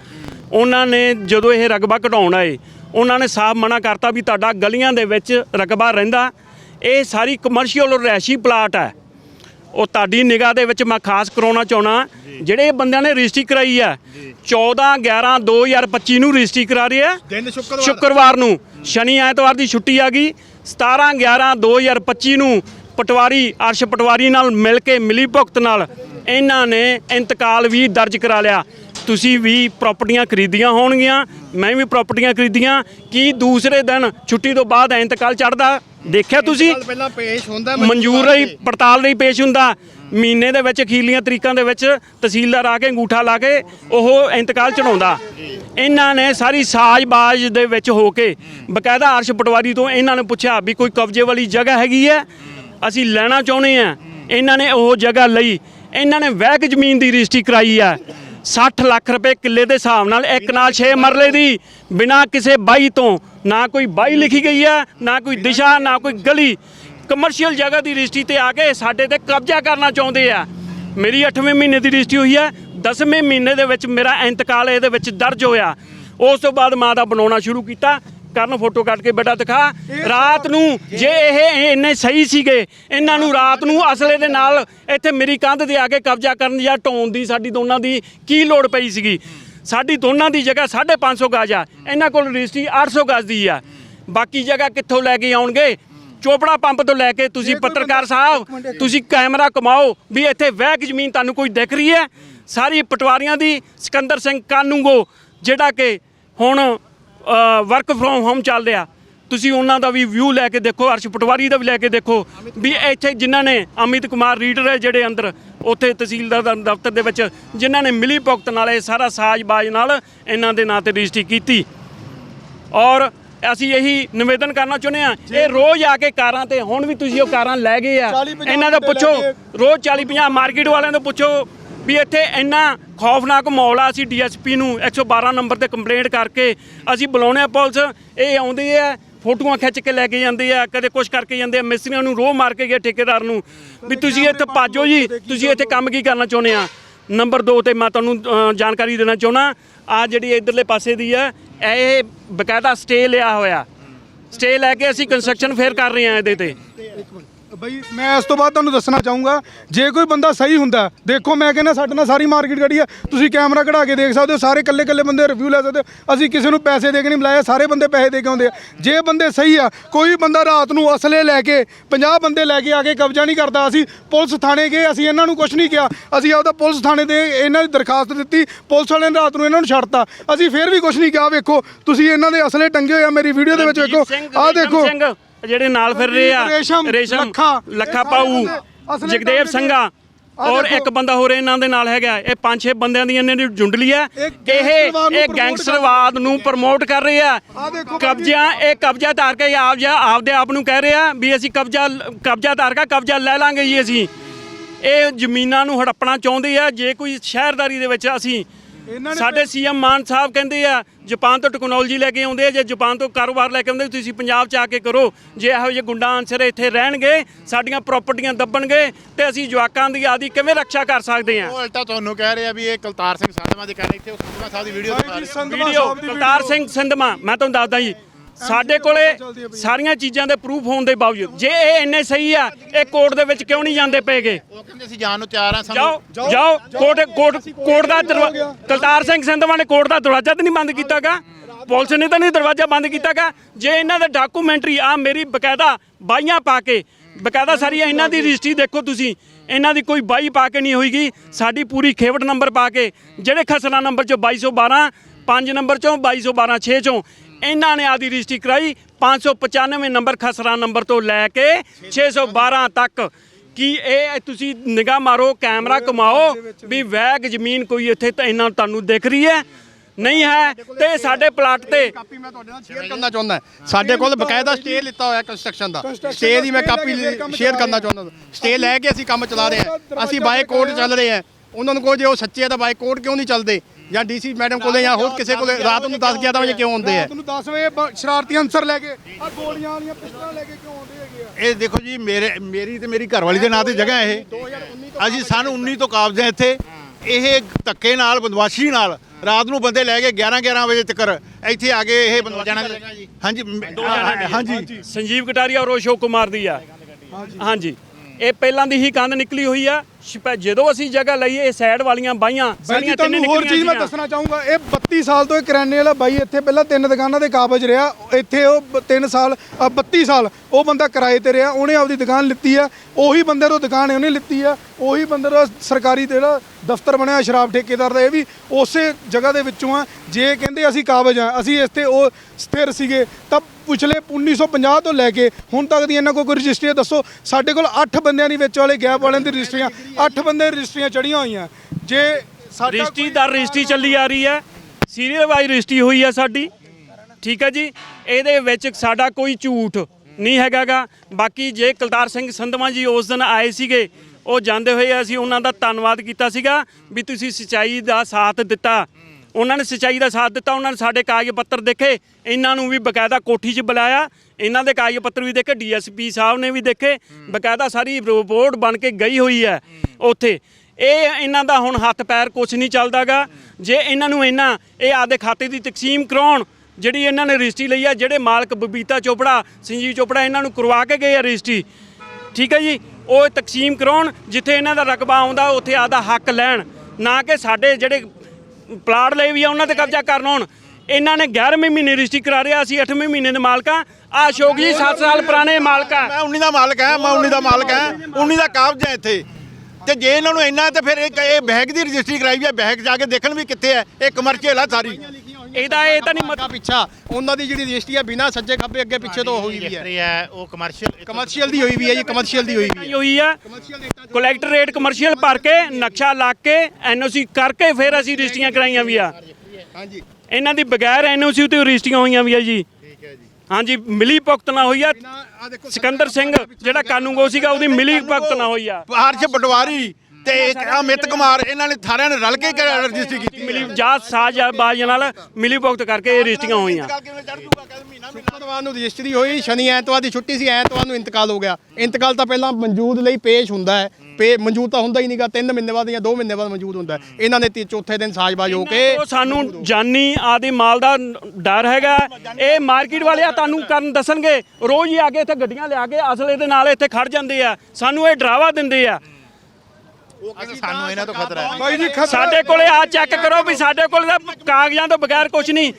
ਉਹਨਾਂ ਨੇ ਜਦੋਂ ਇਹ ਰਕਬਾ ਘਟਾਉਣ ਆਏ ਉਹਨਾਂ ਨੇ ਸਾਫ਼ ਮਨਾ ਕਰਤਾ ਵੀ ਤੁਹਾਡਾ ਗਲੀਆਂ ਦੇ ਵਿੱਚ ਰਕਬਾ ਰਹਿੰਦਾ। ਇਹ ਸਾਰੀ ਕਮਰਸ਼ੀਅਲ ਔਰ ਰੈਸ਼ੀ ਪਲਾਟ ਹੈ। ਉਹ ਤੁਹਾਡੀ ਨਿਗਾਹ ਦੇ ਵਿੱਚ ਮੈਂ ਖਾਸ ਕਰਾਉਣਾ ਚਾਹਣਾ ਜਿਹੜੇ ਬੰਦਿਆਂ ਨੇ ਰਜਿਸਟਰੀ ਕਰਾਈ ਹੈ 14 11 2025 ਨੂੰ ਰਜਿਸਟਰੀ ਕਰਾ ਰਹੇ ਸ਼ੁੱਕਰਵਾਰ। ਸ਼ੁੱਕਰਵਾਰ ਨੂੰ ਸ਼ਨੀ ਐਤਵਾਰ ਦੀ ਛੁੱਟੀ ਆ ਗਈ। 17 11 2025 ਨੂੰ ਪਟਵਾਰੀ ਅਰਸ਼ ਪਟਵਾਰੀ ਨਾਲ ਮਿਲ ਕੇ ਮਿਲੀ ਭੁਗਤ ਨਾਲ ਇਹਨਾਂ ਨੇ ਇੰਤਕਾਲ ਵੀ ਦਰਜ ਕਰਾ ਲਿਆ। ਤੁਸੀਂ ਵੀ ਪ੍ਰਾਪਰਟੀਆਂ ਖਰੀਦੀਆਂ ਹੋਣਗੀਆਂ ਮੈਂ ਵੀ ਪ੍ਰਾਪਰਟੀਆਂ ਖਰੀਦੀਆਂ। ਕੀ ਦੂਸਰੇ ਦਿਨ ਛੁੱਟੀ ਤੋਂ ਬਾਅਦ ਇੰਤਕਾਲ ਚੜਦਾ ਦੇਖਿਆ ਤੁਸੀਂ? ਪਹਿਲਾਂ ਪੇਸ਼ ਹੁੰਦਾ ਮਨਜ਼ੂਰ ਰਹੀ ਪੜਤਾਲ ਲਈ ਪੇਸ਼ ਹੁੰਦਾ। ਮਹੀਨੇ ਦੇ ਵਿੱਚ ਅਖੀਰਲੀਆਂ ਤਰੀਕਾਂ ਦੇ ਵਿੱਚ ਤਹਿਸੀਲਦਾਰ ਆ ਕੇ ਅੰਗੂਠਾ ਲਾ ਕੇ ਉਹ ਇੰਤਕਾਲ ਚੜਾਉਂਦਾ ਇਹਨਾਂ ਨੇ ਸਾਰੀ ਸਾਜ਼ਬਾਜ਼ ਦੇ ਵਿੱਚ ਹੋ ਕੇ ਬਕਾਇਦਾ ਅਰਸ਼ ਪਟਵਾਰੀ ਤੋਂ ਇਹਨਾਂ ਨੇ ਪੁੱਛਿਆ ਵੀ ਕੋਈ ਕਬਜ਼ੇ ਵਾਲੀ ਜਗ੍ਹਾ ਹੈਗੀ ਹੈ? ਅਸੀਂ ਲੈਣਾ ਚਾਹੁੰਦੇ ਆ ਇਹਨਾਂ ਨੇ ਉਹ ਜਗ੍ਹਾ ਲਈ। ਇਹਨਾਂ ਨੇ ਵਹਿਕ ਜ਼ਮੀਨ ਦੀ ਰਜਿਸਟਰੀ ਕਰਾਈ ਆ 60 ਲੱਖ ਰੁਪਏ ਕਿੱਲੇ ਦੇ ਹਿਸਾਬ ਨਾਲ ਇੱਕ ਨਾਲ 6 ਮਰਲੇ ਦੀ ਬਿਨਾ ਕਿਸੇ ਬਾਈ ਤੋਂ। ਨਾ ਕੋਈ ਬਾਈ ਲਿਖੀ ਗਈ ਹੈ, ਨਾ ਕੋਈ ਦਿਸ਼ਾ, ਨਾ ਕੋਈ ਗਲੀ। ਕਮਰਸ਼ੀਅਲ ਜਗ੍ਹਾ ਦੀ ਰਜਿਸਟਰੀ ਤੇ ਆ ਕੇ ਸਾਡੇ ਤੇ ਕਬਜ਼ਾ ਕਰਨਾ ਚਾਹੁੰਦੇ ਆ। ਮੇਰੀ 8ਵੇਂ ਮਹੀਨੇ ਦੀ ਰਜਿਸਟਰੀ ਹੋਈ ਹੈ 10ਵੇਂ ਮਹੀਨੇ ਦੇ ਵਿੱਚ ਮੇਰਾ ਇੰਤਕਾਲ ਇਹਦੇ ਵਿੱਚ ਦਰਜ ਹੋਇਆ। ਉਸ ਤੋਂ ਬਾਅਦ ਮਾਂ ਦਾ ਬਣਾਉਣਾ ਸ਼ੁਰੂ ਕੀਤਾ। ਕਰਨ ਫੋਟੋ ਕੱਢ ਕੇ ਬੇਟਾ ਦਿਖਾ। ਰਾਤ ਨੂੰ ਜੇ ਇਹ ਇੰਨੇ ਸਹੀ ਸੀਗੇ, ਇਹਨਾਂ ਨੂੰ ਰਾਤ ਨੂੰ ਅਸਲੇ ਦੇ ਨਾਲ ਇੱਥੇ ਮੇਰੀ ਕੰਧ ਤੇ ਆ ਕੇ ਕਬਜ਼ਾ ਕਰਨ ਜਾਂ ਢਾਉਣ ਦੀ, ਸਾਡੀ ਦੋਨਾਂ ਦੀ ਕੀ ਲੋੜ ਪਈ ਸੀਗੀ? ਸਾਡੀ ਦੋਨਾਂ ਦੀ ਜਗ੍ਹਾ 550 ਗਜ ਆ। ਇਹਨਾਂ ਕੋਲ ਰਜਿਸਟਰੀ 800 ਗਜ ਦੀ ਆ। ਬਾਕੀ ਜਗ੍ਹਾ ਕਿੱਥੋਂ ਲੈ ਕੇ ਆਉਣਗੇ? ਚੋਪੜਾ ਪੰਪ ਤੋਂ ਲੈ ਕੇ ਤੁਸੀਂ ਪੱਤਰਕਾਰ ਸਾਹਿਬ ਤੁਸੀਂ ਕੈਮਰਾ ਕਮਾਓ ਵੀ ਇੱਥੇ ਵਹਿਕ ਜ਼ਮੀਨ ਤੁਹਾਨੂੰ ਕੋਈ ਦਿਖ ਰਹੀ ਹੈ। ਸਾਰੀ ਪਟਵਾਰੀਆਂ ਦੀ ਸਿਕੰਦਰ ਸਿੰਘ ਕਾਨੂੰਗੋ ਜਿਹੜਾ ਕਿ ਹੁਣ ਵਰਕ ਫਰੋਮ ਹੋਮ ਚੱਲ ਰਿਹਾ। ਤੁਸੀਂ ਉਹਨਾਂ ਦਾ ਵੀ ਵਿਊ ਲੈ ਕੇ ਦੇਖੋ ਅਰਸ਼ ਪਟਵਾਰੀ ਦਾ ਵੀ ਲੈ ਕੇ ਦੇਖੋ ਵੀ ਇੱਥੇ ਜਿਨ੍ਹਾਂ ਨੇ ਅਮਿਤ ਕੁਮਾਰ ਰੀਡਰ ਹੈ ਜਿਹੜੇ ਅੰਦਰ ਉੱਥੇ ਤਹਿਸੀਲਦਾਰ ਦਾ ਦਫ਼ਤਰ ਦੇ ਵਿੱਚ ਜਿਨ੍ਹਾਂ ਨੇ ਮਿਲੀ ਭੁਗਤ ਨਾਲ ਇਹ ਸਾਰਾ ਸਾਜ਼ਬਾਜ਼ ਨਾਲ ਇਹਨਾਂ ਦੇ ਨਾਂ ਤੇ ਰਜਿਸਟਰੀ ਕੀਤੀ। ਔਰ ਅਸੀਂ ਇਹੀ ਨਿਵੇਦਨ ਕਰਨਾ ਚਾਹੁੰਦੇ ਆ ਇਹ ਰੋਜ਼ ਆ ਕੇ ਕਾਰਾਂ ਤੇ ਹੁਣ ਵੀ ਤੁਸੀਂ ਉਹ ਕਾਰਾਂ ਲੈ ਗਏ ਆ 40 ਪੰਜਾਹ ਇਹਨਾਂ ਦਾ ਪੁੱਛੋ ਰੋਜ਼ 40 50 ਮਾਰਕੀਟ ਵਾਲਿਆਂ ਤੋਂ ਪੁੱਛੋ ਵੀ ਇੱਥੇ ਇੰਨਾ ਖੌਫਨਾਕ ਮਾਹੌਲ ਆ ਅਸੀਂ ਡੀਐਸਪੀ ਨੂੰ 112 ਨੰਬਰ ਤੇ ਕੰਪਲੇਂਟ ਕਰਕੇ ਅਸੀਂ ਬੁਲਾਉਣੇ ਆ ਪੁਲਿਸ ਇਹ ਆਉਂਦੇ ਆ ਫੋਟੋਆਂ ਖਿੱਚ ਕੇ ਲੈ ਕੇ ਜਾਂਦੇ ਆ ਕਦੇ ਕੁਛ ਕਰਕੇ ਜਾਂਦੇ ਆ ਮਿਸਤਰੀਆਂ ਨੂੰ ਰੋਹ ਮਾਰ ਕੇ ਗਏ ਠੇਕੇਦਾਰ ਨੂੰ। ਵੀ ਤੁਸੀਂ ਇੱਥੇ ਭਾਜੋ ਜੀ ਤੁਸੀਂ ਇੱਥੇ ਕੰਮ ਕੀ ਕਰਨਾ ਚਾਹੁੰਦੇ ਆ? ਨੰਬਰ 2 ਤੇ ਮੈਂ ਤੁਹਾਨੂੰ ਜਾਣਕਾਰੀ ਦੇਣਾ ਚਾਹੁੰਦਾ ਆ ਜਿਹੜੀ ਇਧਰਲੇ ਪਾਸੇ ਦੀ ਆ ਇਹ ਬਕਾਇਦਾ ਸਟੇ ਲਿਆ ਹੋਇਆ। ਸਟੇ ਲੈ ਕੇ ਅਸੀਂ ਕੰਸਟਰਕਸ਼ਨ ਫੇਰ ਕਰ ਰਹੇ ਆ ਇਹਦੇ ਤੇ। ਬਈ ਮੈਂ ਇਸ ਤੋਂ ਬਾਅਦ ਤੁਹਾਨੂੰ ਦੱਸਣਾ ਚਾਹੂੰਗਾ ਜੇ ਕੋਈ ਬੰਦਾ ਸਹੀ ਹੁੰਦਾ ਦੇਖੋ ਮੈਂ ਕਹਿੰਦਾ ਸਾਡੇ ਨਾਲ ਸਾਰੀ ਮਾਰਕੀਟ ਖੜੀ ਆ ਤੁਸੀਂ ਕੈਮਰਾ ਕਢਾ ਕੇ ਦੇਖ ਸਕਦੇ ਹੋ ਸਾਰੇ ਕੱਲੇ ਕੱਲੇ ਬੰਦੇ ਰਿਵਿਊ ਲੈ ਸਕਦੇ ਹੋ ਅਸੀਂ ਕਿਸੇ ਨੂੰ ਪੈਸੇ ਦੇ ਕੇ ਨਹੀਂ ਬੁਲਾਇਆ ਸਾਰੇ ਬੰਦੇ ਪੈਸੇ ਦੇ ਕੇ ਆਉਂਦੇ ਆ। ਜੇ ਬੰਦੇ ਸਹੀ ਆ ਕੋਈ ਬੰਦਾ ਰਾਤ ਨੂੰ ਅਸਲੇ ਲੈ ਕੇ 50 ਬੰਦੇ ਲੈ ਕੇ ਆ ਕੇ ਕਬਜ਼ਾ ਨਹੀਂ ਕਰਦਾ ਅਸੀਂ ਪੁਲਿਸ ਥਾਣੇ ਗਏ ਅਸੀਂ ਇਹਨਾਂ ਨੂੰ ਕੁਝ ਨਹੀਂ ਕਿਹਾ ਅਸੀਂ ਆਪਦਾ ਪੁਲਿਸ ਥਾਣੇ ਦੇ ਇਹਨਾਂ ਦੀ ਦਰਖਾਸਤ ਦਿੱਤੀ ਪੁਲਿਸ ਵਾਲਿਆਂ ਨੇ ਰਾਤ ਨੂੰ ਇਹਨਾਂ ਨੂੰ ਛੱਡਤਾ ਅਸੀਂ ਫੇਰ ਵੀ ਕੁਝ ਨਹੀਂ ਕਿਹਾ ਵੇਖੋ ਤੁਸੀਂ ਇਹਨਾਂ ਦੇ ਅਸਲੇ ਟੰਗੇ ਹੋਏ ਆ ਮੇਰੀ ਵੀਡੀਓ ਦੇ ਵਿੱਚ ਵੇਖੋ ਆਹ ਦੇਖੋ। ਜਿਹੜੇ ਨਾਲ ਫਿਰ ਰਹੇ ਆ ਰੇਸ਼ਮ, ਲੱਖਾ, ਲੱਖਾ ਇਹ ਸਾਰੇ ਪਾਊ ਬੰਦੇ ਅਸਲੇ ਜਗਦੇਵ ਸਿੰਘਾ ਆਹ ਔਰ ਦੇਖੋ। ਇੱਕ ਬੰਦਾ ਹੋਰ ਇਹਨਾਂ ਦੇ ਨਾਲ ਹੈਗਾ ਇਹ ਪੰਜ ਛੇ ਬੰਦਿਆਂ ਦੀ ਇਹਨਾਂ ਦੀ ਜੁੰਡਲੀ ਹੈ। ਇਹ ਇਹ ਗੈਂਗਸਟਰਵਾਦ ਨੂੰ ਇਹ promote ਗੈਂਗਸਟਰਵਾਦ ਨੂੰ ਪ੍ਰਮੋਟ ਕਰ ਰਹੇ ਆ ਦੇਖੋ ਕਬਜ਼ਾ ਇਹ ਕਬਜ਼ਾ ਧਾਰ ਕੇ ਆਪ ਜਾ ਆਪਦੇ ਆਪ ਨੂੰ ਕਹਿ ਰਹੇ ਆ ਵੀ ਅਸੀਂ ਕਬਜ਼ਾ ਕਬਜ਼ਾ ਧਾਰ ਕੇ ਕਬਜ਼ਾ ਲੈ ਲਾਂਗੇ ਜੀ ਅਸੀਂ। ਇਹ ਜ਼ਮੀਨਾਂ ਨੂੰ ਹੜੱਪਣਾ ਚਾਹੁੰਦੇ ਆ ਜੇ ਕੋਈ ਸ਼ਹਿਰਦਾਰੀ ਦੇ ਵਿੱਚ ਅਸੀਂ ਸਾਡੇ ਸੀਐਮ ਮਾਨ ਸਾਹਿਬ ਕਹਿੰਦੇ ਆ ਜਾਪਾਨ ਤੋਂ ਟੈਕਨੋਲੋਜੀ ਲੈ ਕੇ ਆਉਂਦੇ ਆ ਜੇ ਜਾਪਾਨ ਤੋਂ ਕਾਰੋਬਾਰ ਲੈ ਕੇ ਆਉਂਦੇ ਤੁਸੀਂ ਪੰਜਾਬ 'ਚ ਆ ਕੇ ਕਰੋ। ਜੇ ਇਹੋ ਜਿਹੇ ਗੁੰਡਾ ਆਂਸਰ ਇੱਥੇ ਰਹਿਣਗੇ ਸਾਡੀਆਂ ਪ੍ਰਾਪਰਟੀਆਂ ਦੱਬਣਗੇ ਤੇ ਅਸੀਂ ਜਵਾਕਾਂ ਦੀ ਆਦੀ ਕਿਵੇਂ ਰੱਖਿਆ ਕਰ ਸਕਦੇ ਆ? ਉਹ ਉਲਟਾ ਤੁਹਾਨੂੰ ਕਹਿ ਰਿਹਾ ਵੀ ਇਹ ਕਲਤਾਰ ਸਿੰਘ ਸਾਧਵਾ ਦੇ ਕਹਿ ਰਹੇ ਇੱਥੇ ਉਹ ਸੰਧਵਾ ਸਾਹਿਬ ਦੀ ਵੀਡੀਓ ਦਿਖਾ ਰਹੇ ਵੀਡੀਓ ਕਰਤਾਰ ਸਿੰਘ ਸੰਧਮਾ ਮੈਂ ਤੁਹਾਨੂੰ ਦੱਸਦਾ ਜੀ ਸਾਡੇ ਕੋਲੇ ਸਾਰੀਆਂ ਚੀਜ਼ਾਂ ਦੇ ਪ੍ਰੂਫ ਹੋਣ ਦੇ ਬਾਵਜੂਦ। ਜੇ ਇਹ ਇੰਨੇ ਸਹੀ ਆ ਇਹ ਕੋਰਟ ਦੇ ਵਿੱਚ ਕਿਉਂ ਨਹੀਂ ਜਾਂਦੇ ਪਏਗੇ? ਉਹ ਕਹਿੰਦੇ ਅਸੀਂ ਜਾਣ ਨੂੰ ਤਿਆਰ ਆ ਜਾਓ ਜਾਓ। ਕੋਰਟ ਕੋਰਟ ਕੋਰਟ ਦਾ ਦਰਵਾ- ਕਰਤਾਰ ਸਿੰਘ ਸੰਧਵਾ ਨੇ ਕੋਰਟ ਦਾ ਦਰਵਾਜ਼ਾ ਤਾਂ ਨਹੀਂ ਬੰਦ ਕੀਤਾਗਾ ਪੁਲਿਸ ਨੇ ਤਾਂ ਨਹੀਂ ਦਰਵਾਜ਼ਾ ਬੰਦ ਕੀਤਾਗਾ ਜੇ ਇਹਨਾਂ ਦਾ ਡਾਕੂਮੈਂਟਰੀ ਆ ਮੇਰੀ ਬਕਾਇਦਾ ਬਾਈਆਂ ਪਾ ਕੇ ਬਕਾਇਦਾ ਸਾਰੀ ਇਹਨਾਂ ਦੀ ਰਜਿਸਟਰੀ ਦੇਖੋ ਤੁਸੀਂ ਇਹਨਾਂ ਦੀ ਕੋਈ ਬਾਈ ਪਾ ਕੇ ਨਹੀਂ ਹੋਈਗੀ। ਸਾਡੀ ਪੂਰੀ ਖੇਵਟ ਨੰਬਰ ਪਾ ਕੇ ਜਿਹੜੇ ਖਸਰਾ ਨੰਬਰ ਚੋਂ 2212 5 ਨੰਬਰ ਚੋਂ 2212 6 ਚੋਂ ਇਹਨਾਂ ਨੇ ਆਦੀ ਰਜਿਸਟਰੀ ਕਰਾਈ 595 ਨੰਬਰ ਖਸਰਾ ਨੰਬਰ ਤੋਂ ਲੈ ਕੇ 612 ਤੱਕ। ਕੀ ਇਹ ਤੁਸੀਂ ਨਿਗਾਹ ਮਾਰੋ ਕੈਮਰਾ ਘੁਮਾਓ ਵੀ ਵੈਗ ਜ਼ਮੀਨ ਕੋਈ ਇੱਥੇ ਤਾਂ ਇਹਨਾਂ ਤੁਹਾਨੂੰ ਦਿਖ ਰਹੀ ਹੈ। ਨਹੀਂ ਹੈ ਤੇ ਸਾਡੇ ਪਲਾਟ ਤੇ ਕਾਪੀ ਮੈਂ ਤੁਹਾਡੇ ਨਾਲ ਸ਼ੇਅਰ ਕਰਨਾ ਚਾਹੁੰਦਾ ਸਾਡੇ ਕੋਲ ਬਕਾਇਦਾ ਸਟੇ ਲਿੱਤਾ ਹੋਇਆ ਕੰਸਟਰਕਸ਼ਨ ਦਾ। ਸਟੇ ਦੀ ਮੈਂ ਕਾਪੀ ਸ਼ੇਅਰ ਕਰਨਾ ਚਾਹੁੰਦਾ ਸਟੇ ਲੈ ਕੇ ਅਸੀਂ ਕੰਮ ਚਲਾ ਰਹੇ ਹਾਂ। ਅਸੀਂ ਬਾਈ ਕੋਰਟ ਚੱਲ ਰਹੇ ਹਾਂ। ਉਹਨਾਂ ਨੂੰ ਕਹੋ ਜੇ ਉਹ ਸੱਚੇ ਆ ਤਾਂ ਬਾਈ ਕੋਰਟ ਕਿਉਂ ਨਹੀਂ ਚੱਲਦੇ? ਜਾਂ ਡੀਸੀ ਮੈਡਮ ਕੋਲੇ ਜਾਂ ਹੋਰ ਕਿਸੇ ਕੋਲੇ ਰਾਤ ਨੂੰ 10 11 ਵਜੇ ਕਿਉਂ ਆਉਂਦੇ ਆ? ਤੁਹਾਨੂੰ 10 ਵਜੇ ਬ- ਸ਼ਰਾਰਤੀ ਅੰਸਰ ਲੈ ਕੇ ਆ ਗੋਲੀਆਂ ਵਾਲੀਆਂ ਪਿਸਟਲਾਂ ਲੈ ਕੇ ਕਿਉਂ ਆਉਂਦੇ ਹੈਗੇ ਆ? ਇਹ ਦੇਖੋ ਜੀ ਮੇਰੇ ਮੇਰੀ ਤੇ ਮੇਰੀ ਘਰਵਾਲੀ ਦੇ ਨਾਂ ਤੇ ਜਗ੍ਹਾ ਇਹ। ਅਸੀਂ ਸਨ 19 ਤੋਂ ਕਾਬਜ਼ ਹਾਂ ਇੱਥੇ। ਇਹ ਧੱਕੇ ਨਾਲ ਬਦਮਾਸ਼ੀ ਨਾਲ ਰਾਤ ਨੂੰ ਬੰਦੇ ਲੈ ਕੇ 11 11 ਵਜੇ ਤੱਕ ਇੱਥੇ ਆ ਕੇ ਇਹ ਬਦਮਾਸ਼ੀ। ਹਾਂਜੀ ਮ- ਹਾਂਜੀ। ਸੰਜੀਵ ਕਟਾਰੀਆ ਔਰ ਅਸ਼ੋਕ ਕੁਮਾਰ ਦੀ ਆ। ਹਾਂਜੀ। ਇਹ ਪਹਿਲਾਂ ਦੀ ਹੀ ਕੰਧ ਨਿਕਲੀ ਹੋਈ ਆ ਜਦੋਂ ਅਸੀਂ ਜਗ੍ਹਾ ਲਈ ਇਹ ਸਾਈਡ ਵਾਲੀਆਂ ਬਾਈਆਂ ਬਾਈ ਜੀ ਸਾਰੀਆਂ ਤੁਹਾਨੂੰ ਹੋਰ ਚੀਜ਼ ਮੈਂ। ਦੱਸਣਾ ਚਾਹੂੰਗਾ ਇਹ 32 ਸਾਲ ਤੋਂ ਇਹ ਕਰਿਆਨੇ ਵਾਲਾ ਬਾਈ ਇੱਥੇ ਪਹਿਲਾਂ ਤਿੰਨ ਦੁਕਾਨਾਂ ਦੇ ਕਾਬਜ ਰਿਹਾ। ਇੱਥੇ ਉਹ 3 ਸਾਲ ਅ, 32 ਸਾਲ ਉਹ ਬੰਦਾ ਕਿਰਾਏ ਤੇ ਰਿਹਾ ਉਹਨੇ ਆਪਦੀ ਦੁਕਾਨ ਲਿੱਤੀ ਆ। ਉਹੀ ਬੰਦੇ ਤੋਂ ਦੁਕਾਨ ਉਹਨੇ ਲਿੱਤੀ ਆ। ਉਹੀ ਬੰਦੇ ਦਾ ਸਰਕਾਰੀ ਤੇ ਜਿਹੜਾ ਦਫ਼ਤਰ ਬਣਿਆ ਸ਼ਰਾਬ ਠੇਕੇਦਾਰ ਦਾ ਇਹ ਵੀ ਉਸੇ ਜਗ੍ਹਾ ਦੇ ਵਿੱਚੋਂ ਆ। ਜੇ ਕਹਿੰਦੇ ਅਸੀਂ ਕਾਬਜ ਆ ਅਸੀਂ ਇਸ ਤੇ ਉਹ ਸਥਿਰ ਸੀਗੇ ਤਾਂ ਪਿਛਲੇ 1950 ਤੋਂ ਲੈ ਕੇ ਹੁਣ ਤੱਕ ਦੀ ਇਹਨਾਂ ਕੋਲ ਕੋਈ ਰਜਿਸਟਰੀਆਂ ਦੱਸੋ ਸਾਡੇ ਕੋਲ 8 ਬੰਦਿਆਂ ਦੀ ਵਿੱਚ ਵਾਲੇ ਗੈਪ ਵਾਲਿਆਂ ਦੀ ਰਜਿਸਟਰੀਆਂ 8 ਬੰਦੇ ਦੀ ਰਜਿਸਟਰੀਆਂ ਚੜੀਆਂ ਹੋਈਆਂ। ਜੇ ਸਾਡਾ ਰਜਿਸਟਰੀ ਦਰ ਰਜਿਸਟਰੀ ਚੱਲੀ ਆ ਰਹੀ ਹੈ। ਸੀਰੀਅਲ ਵਾਈਜ਼ ਰਜਿਸਟਰੀ ਹੋਈ ਹੈ ਸਾਡੀ। ਠੀਕ ਹੈ ਜੀ? ਇਹਦੇ ਵਿੱਚ ਸਾਡਾ ਕੋਈ ਝੂਠ ਨਹੀਂ ਹੈਗਾਗਾ। ਬਾਕੀ ਜੇ ਕੁਲਤਾਰ ਸਿੰਘ ਸੰਧਵਾ ਜੀ ਉਸ ਦਿਨ ਆਏ ਸੀਗੇ, ਉਹ ਜਾਂਦੇ ਹੋਏ ਅਸੀਂ ਉਹਨਾਂ ਦਾ ਧੰਨਵਾਦ ਕੀਤਾ ਸੀਗਾ ਵੀ ਤੁਸੀਂ ਸਚਾਈ ਦਾ ਸਾਥ ਦਿੱਤਾ। ਉਹਨਾਂ ਨੇ ਸਚਾਈ ਦਾ ਸਾਥ ਦਿੱਤਾ, ਉਹਨਾਂ ਨੇ ਸਾਡੇ ਕਾਗਜ਼ ਪੱਤਰ ਦੇਖੇ, ਇਹਨਾਂ ਨੂੰ ਵੀ ਬਕਾਇਦਾ ਕੋਠੀ 'ਚ ਬੁਲਾਇਆ। ਇਹਨਾਂ ਦੇ ਕਾਗਜ਼ ਪੱਤਰ ਵੀ ਦੇਖੇ, ਡੀਐਸਪੀ ਸਾਹਿਬ ਨੇ ਵੀ ਦੇਖੇ, ਬਕਾਇਦਾ ਸਾਰੀ ਰਿਪੋਰਟ ਬਣ ਕੇ ਗਈ ਹੋਈ ਹੈ ਉੱਥੇ। ਇਹ ਇਹਨਾਂ ਦਾ ਹੁਣ ਹੱਥ ਪੈਰ ਕੁਝ ਨਹੀਂ ਚੱਲਦਾਗਾ। ਜੇ ਇਹਨਾਂ ਨੂੰ ਇਹਨਾਂ ਇਹ ਆਪਦੇ ਖਾਤੇ ਦੀ ਤਕਸੀਮ ਕਰਾਉਣ, ਜਿਹੜੀ ਇਹਨਾਂ ਨੇ ਰਜਿਸਟਰੀ ਲਈ ਆ, ਜਿਹੜੇ ਮਾਲਕ ਬਬੀਤਾ ਚੋਪੜਾ, ਸੰਜੀਵ ਚੋਪੜਾ ਇਹਨਾਂ ਨੂੰ ਕਰਵਾ ਕੇ ਗਏ ਆ ਰਜਿਸਟਰੀ, ਠੀਕ ਹੈ ਜੀ? ਉਹ ਤਕਸੀਮ ਕਰਾਉਣ, ਜਿੱਥੇ ਇਹਨਾਂ ਦਾ ਰਕਬਾ ਆਉਂਦਾ, ਉੱਥੇ ਆਦਾ ਹੱਕ ਲੈਣ। ਨਾ ਕਿ ਸਾਡੇ ਜਿਹੜੇ ਪਲਾਟ ਲਈ ਵੀ ਆ, ਉਹਨਾਂ ਤੇ ਕਬਜ਼ਾ ਕਰਨ ਹੁਣ ਇਹਨਾਂ ਨੇ 11ਵੇਂ ਮਹੀਨੇ ਰਜਿਸਟਰੀ ਕਰਾ ਰਿਆ ਅਸੀਂ 8ਵੇਂ ਮਹੀਨੇ ਦੇ ਮਾਲਕਾਂ ਆ। ਅਸ਼ੋਕ ਜੀ 7 ਸਾਲ ਪੁਰਾਣੇ ਮਾਲਕ ਆ। ਮੈਂ 19 ਦਾ ਮਾਲਕ ਹਾਂ ਮੈਂ 19 ਦਾ ਮਾਲਕ ਹਾਂ 19 ਦਾ ਕਾਬਜ਼ ਹੈ ਇੱਥੇ। ਤੇ ਜੇ ਇਹਨਾਂ ਨੂੰ ਇੰਨਾ ਤੇ ਫਿਰ ਇਹ ਇਹ ਬੈਗ ਦੀ ਰਜਿਸਟਰੀ ਕਰਾਈ ਵੀ ਹੈ ਬੈਗ ਜਾ ਕੇ ਦੇਖਣ ਵੀ ਕਿੱਥੇ ਹੈ ਇਹ ਕਮਰਸ਼ੀਅਲ ਆ ਸਾਰੀ। ਇਹਦਾ ਇਹ ਤਾਂ ਨਹੀਂ ਅੱਗਾ ਪਿੱਛਾ ਉਹਨਾਂ ਦੀ ਜਿਹੜੀ ਰਜਿਸਟਰੀ ਆ ਬਿਨਾ ਸੱਜੇ ਖੱਬੇ ਅੱਗੇ ਪਿੱਛੇ ਤੋਂ ਹੋਈ ਵੀ ਹੈ। ਰਜਿਸਟਰੀ ਹੈ ਉਹ ਕਮਰਸ਼ੀਅਲ ਕਮਰਸ਼ੀਅਲ ਦੀ ਹੋਈ ਵੀ ਹੈ ਜੀ ਕਮਰਸ਼ੀਅਲ ਦੀ ਹੋਈ ਵੀ ਹੈ। ਹੋਈ ਆ। ਕਲੈਕਟਰ ਰੇਟ ਕਮਰਸ਼ੀਅਲ ਭਰ ਕੇ ਨਕਸ਼ਾ ਲਾ ਕੇ ਐਨਓਸੀ ਕਰਕੇ ਫਿਰ ਅਸੀਂ ਰਜਿਸਟਰੀਆਂ ਕਰਾਈਆਂ ਵੀ ਆ। ਹਾਂਜੀ। ਇਹਨਾਂ ਦੀ ਬਗੈਰ ਐਨਓਸੀ ਤੇ ਰਜਿਸਟਰੀਆਂ ਹੋਈਆਂ ਵੀ ਆ ਜੀ। ਹਾਂਜੀ ਮਿਲੀ ਭੁਗਤਣਾ ਹੋਈ ਆ। ਸਿਕੰਦਰ ਸਿੰਘ ਜਿਹੜਾ ਕਾਨੂੰਗੋ ਸੀਗਾ ਉਹਦੀ ਮਿਲੀ ਭੁਗਤਣਾ ਹੋਈ ਆ। ਹਰਸ਼ ਪਟਵਾਰੀ। ਤੇ ਅਮਿਤ ਕੁਮਾਰ ਇਹਨਾਂ ਨੇ ਸਾਰਿਆਂ ਨੇ ਰਲ ਕੇ ਰਜਿਸਟਰੀ ਕੀਤੀ ਮਿਲੀ ਜਾਤ ਸਾਜ ਬਾਜ ਨਾਲ ਮਿਲੀ ਭੁਗਤ ਕਰਕੇ ਇਹ ਰਜਿਸਟਰੀਆਂ ਹੋਈਆਂ। ਸ਼ੁੱਕਰਵਾਰ ਨੂੰ ਰਜਿਸਟਰੀ ਹੋਈ ਸ਼ਨੀ ਐਤਵਾਰ ਦੀ ਛੁੱਟੀ ਸੀ ਐਤਵਾਰ ਨੂੰ ਇੰਤਕਾਲ ਹੋ ਗਿਆ। ਇੰਤਕਾਲ ਤਾਂ ਪਹਿਲਾਂ ਮਨਜੂਦ ਲਈ ਪੇਸ਼ ਹੁੰਦਾ ਹੈ। ਪੇ ਮਨਜੂਦ ਤਾਂ ਹੁੰਦਾ ਹੀ ਨਹੀਂਗਾ 3 ਮਹੀਨੇ ਬਾਅਦ ਜਾਂ 2 ਮਹੀਨੇ ਬਾਅਦ ਮਨਜੂਦ ਹੁੰਦਾ। ਇਹਨਾਂ ਨੇ ਤੀ- ਚੌਥੇ ਦਿਨ ਸਾਜ਼ਬਾਜ਼ ਹੋ ਕੇ ਉਹ ਸਾਨੂੰ ਜਾਨੀ ਆਦੀ ਮਾਲ ਦਾ ਡਰ ਹੈਗਾ। ਇਹ ਮਾਰਕੀਟ ਵਾਲੇ ਆ ਤੁਹਾਨੂੰ ਕਰਨ ਦੱਸਣਗੇ। ਰੋਜ਼ ਹੀ ਆ ਕੇ ਇੱਥੇ ਗੱਡੀਆਂ ਲਿਆ ਕੇ ਅਸਲੇ ਦੇ ਨਾਲ ਇੱਥੇ ਖੜ ਜਾਂਦੇ ਆ। ਸਾਨੂੰ ਇਹ ਡਰਾਵਾ ਦਿੰਦੇ ਆ। ਉਹ ਕਹਿੰਦੇ ਸਾਨੂੰ ਇਹਨਾਂ ਤੋਂ ਖਤਰਾ ਹੈ। ਬਾਈ ਜੀ ਸਾਡੇ ਕੋਲੇ ਆ ਚੈੱਕ ਕਰੋ ਵੀ ਸਾਡੇ ਕੋਲ ਤਾਂ ਕਾਗਜ਼ਾਂ ਤੋਂ ਬਗੈਰ ਕੁਝ ਨਹੀਂ।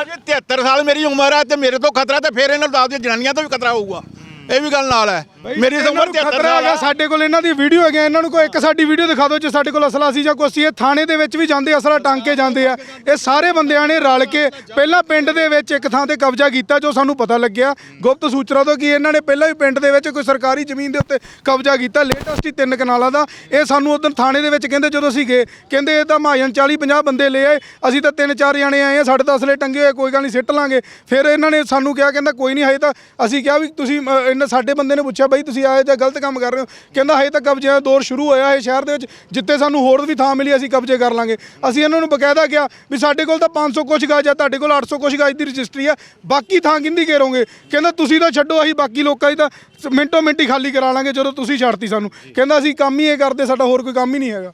ਅੱਜ 73 ਸਾਲ ਮੇਰੀ ਉਮਰ ਹੈ ਤੇ ਮੇਰੇ ਤੋਂ ਖਤਰਾ ਤੇ ਫਿਰ ਇਹਨਾਂ ਨੂੰ ਦੱਸਦੇ ਜਨਾਨੀਆਂ ਤੋਂ ਵੀ ਖਤਰਾ ਹੋਊਗਾ। ਇਹ ਵੀ ਗੱਲ ਨਾਲ ਹੈ। ਮੇਰੀ ਉਮਰ ਨੂੰ 73 ਖਤਰਾ ਹੈਗਾ ਸਾਡੇ ਕੋਲ ਇਹਨਾਂ ਦੀ ਵੀਡੀਓ ਹੈਗੀ ਇਹਨਾਂ ਨੂੰ ਕੋਈ ਇੱਕ ਸਾਡੀ ਵੀਡੀਓ ਦਿਖਾ ਦਿਓ ਜੇ ਸਾਡੇ ਕੋਲ ਅਸਲਾ ਸੀ ਜਾਂ ਕੁਛ ਸੀ। ਇਹ ਥਾਣੇ ਦੇ ਵਿੱਚ ਵੀ ਜਾਂਦੇ ਅਸਲਾ ਟੰਗ ਕੇ ਜਾਂਦੇ ਆ। ਇਹ ਸਾਰੇ ਬੰਦਿਆਂ ਨੇ ਰਲ ਕੇ ਪਹਿਲਾਂ ਪਿੰਡ ਦੇ ਵਿੱਚ ਇੱਕ ਥਾਂ ਤੇ ਕਬਜ਼ਾ ਕੀਤਾ ਜੋ ਸਾਨੂੰ ਪਤਾ ਲੱਗਿਆ। ਗੁਪਤ ਸੂਚਨਾ ਤੋਂ ਕਿ ਇਹਨਾਂ ਨੇ ਪਹਿਲਾਂ ਵੀ ਪਿੰਡ ਦੇ ਵਿੱਚ ਕੋਈ ਸਰਕਾਰੀ ਜ਼ਮੀਨ ਦੇ ਉੱਤੇ ਕਬਜ਼ਾ ਕੀਤਾ। ਲੇਟੈਸਟ ਹੀ ਤਿੰਨ ਕਨਾਲਾਂ ਦਾ। ਇਹ ਸਾਨੂੰ ਉਦੋਂ ਥਾਣੇ ਦੇ ਵਿੱਚ ਕਹਿੰਦੇ ਜਦੋਂ ਅਸੀਂ ਗਏ ਕਹਿੰਦੇ ਇਹ ਤਾਂ ਮਹਾਜਨ 40 50 ਬੰਦੇ ਲੈ ਆਏ। ਅਸੀਂ ਤਾਂ ਤਿੰਨ ਚਾਰ ਜਣੇ ਆਏ ਆ ਸਾਡੇ ਤਾਂ ਅਸਲੇ ਟੰਗੇ ਹੋਏ ਕੋਈ ਗੱਲ ਨਹੀਂ ਸਿੱਟ ਲਾਂਗੇ। ਫਿਰ ਇਹਨਾਂ ਨੇ ਸਾਨੂੰ ਕਿਹਾ ਕਹਿੰਦਾ ਕੋਈ ਨਹੀਂ ਹਜੇ ਤਾਂ ਅਸੀਂ ਕਿਹਾ ਵੀ ਤੁਸੀਂ ਅ, ਸਾਡੇ ਬੰਦੇ ਨੇ ਪੁੱਛਿਆ ਬਈ ਤੁਸੀਂ ਆਏ ਜਾਂ ਗਲਤ ਕੰਮ ਕਰ ਰਹੇ ਹੋ। ਕਹਿੰਦਾ ਹਜੇ ਤਾਂ ਕਬਜ਼ਿਆਂ ਦਾ ਦੌਰ ਸ਼ੁਰੂ ਹੋਇਆ ਹੈ ਸ਼ਹਿਰ ਦੇ ਵਿੱਚ। ਜਿੱਥੇ ਸਾਨੂੰ ਹੋਰ ਵੀ ਥਾਂ ਮਿਲੀ ਅਸੀਂ ਕਬਜ਼ੇ ਕਰ ਲਾਂਗੇ। ਅਸੀਂ ਇਹਨਾਂ ਨੂੰ ਬਕਾਇਦਾ ਕਿਹਾ ਵੀ ਸਾਡੇ ਕੋਲ ਤਾਂ 500 ਕੁਛ ਗਾਜ ਆ ਤੁਹਾਡੇ ਕੋਲ 800 ਕੁਛ ਗਾਜ ਦੀ ਰਜਿਸਟਰੀ ਆ। ਬਾਕੀ ਥਾਂ ਕਿੰਦੀ ਘੇਰੋਗੇ ਕਹਿੰਦਾ ਤੁਸੀਂ ਤਾਂ ਛੱਡੋ ਅਸੀਂ ਬਾਕੀ ਲੋਕਾਂ ਦੀ ਤਾਂ ਸ- ਮਿੰਟੋ ਮਿੰਟੀ ਖਾਲੀ ਕਰਾ ਲਾਂਗੇ ਜਦੋਂ ਤੁਸੀਂ ਛੱਡਤੀ ਸਾਨੂੰ। ਕਹਿੰਦਾ ਅਸੀਂ ਕੰਮ ਹੀ ਇਹ ਕਰਦੇ ਸਾਡਾ ਹੋਰ ਕੋਈ ਕੰਮ ਹੀ ਨਹੀਂ ਹੈਗਾ।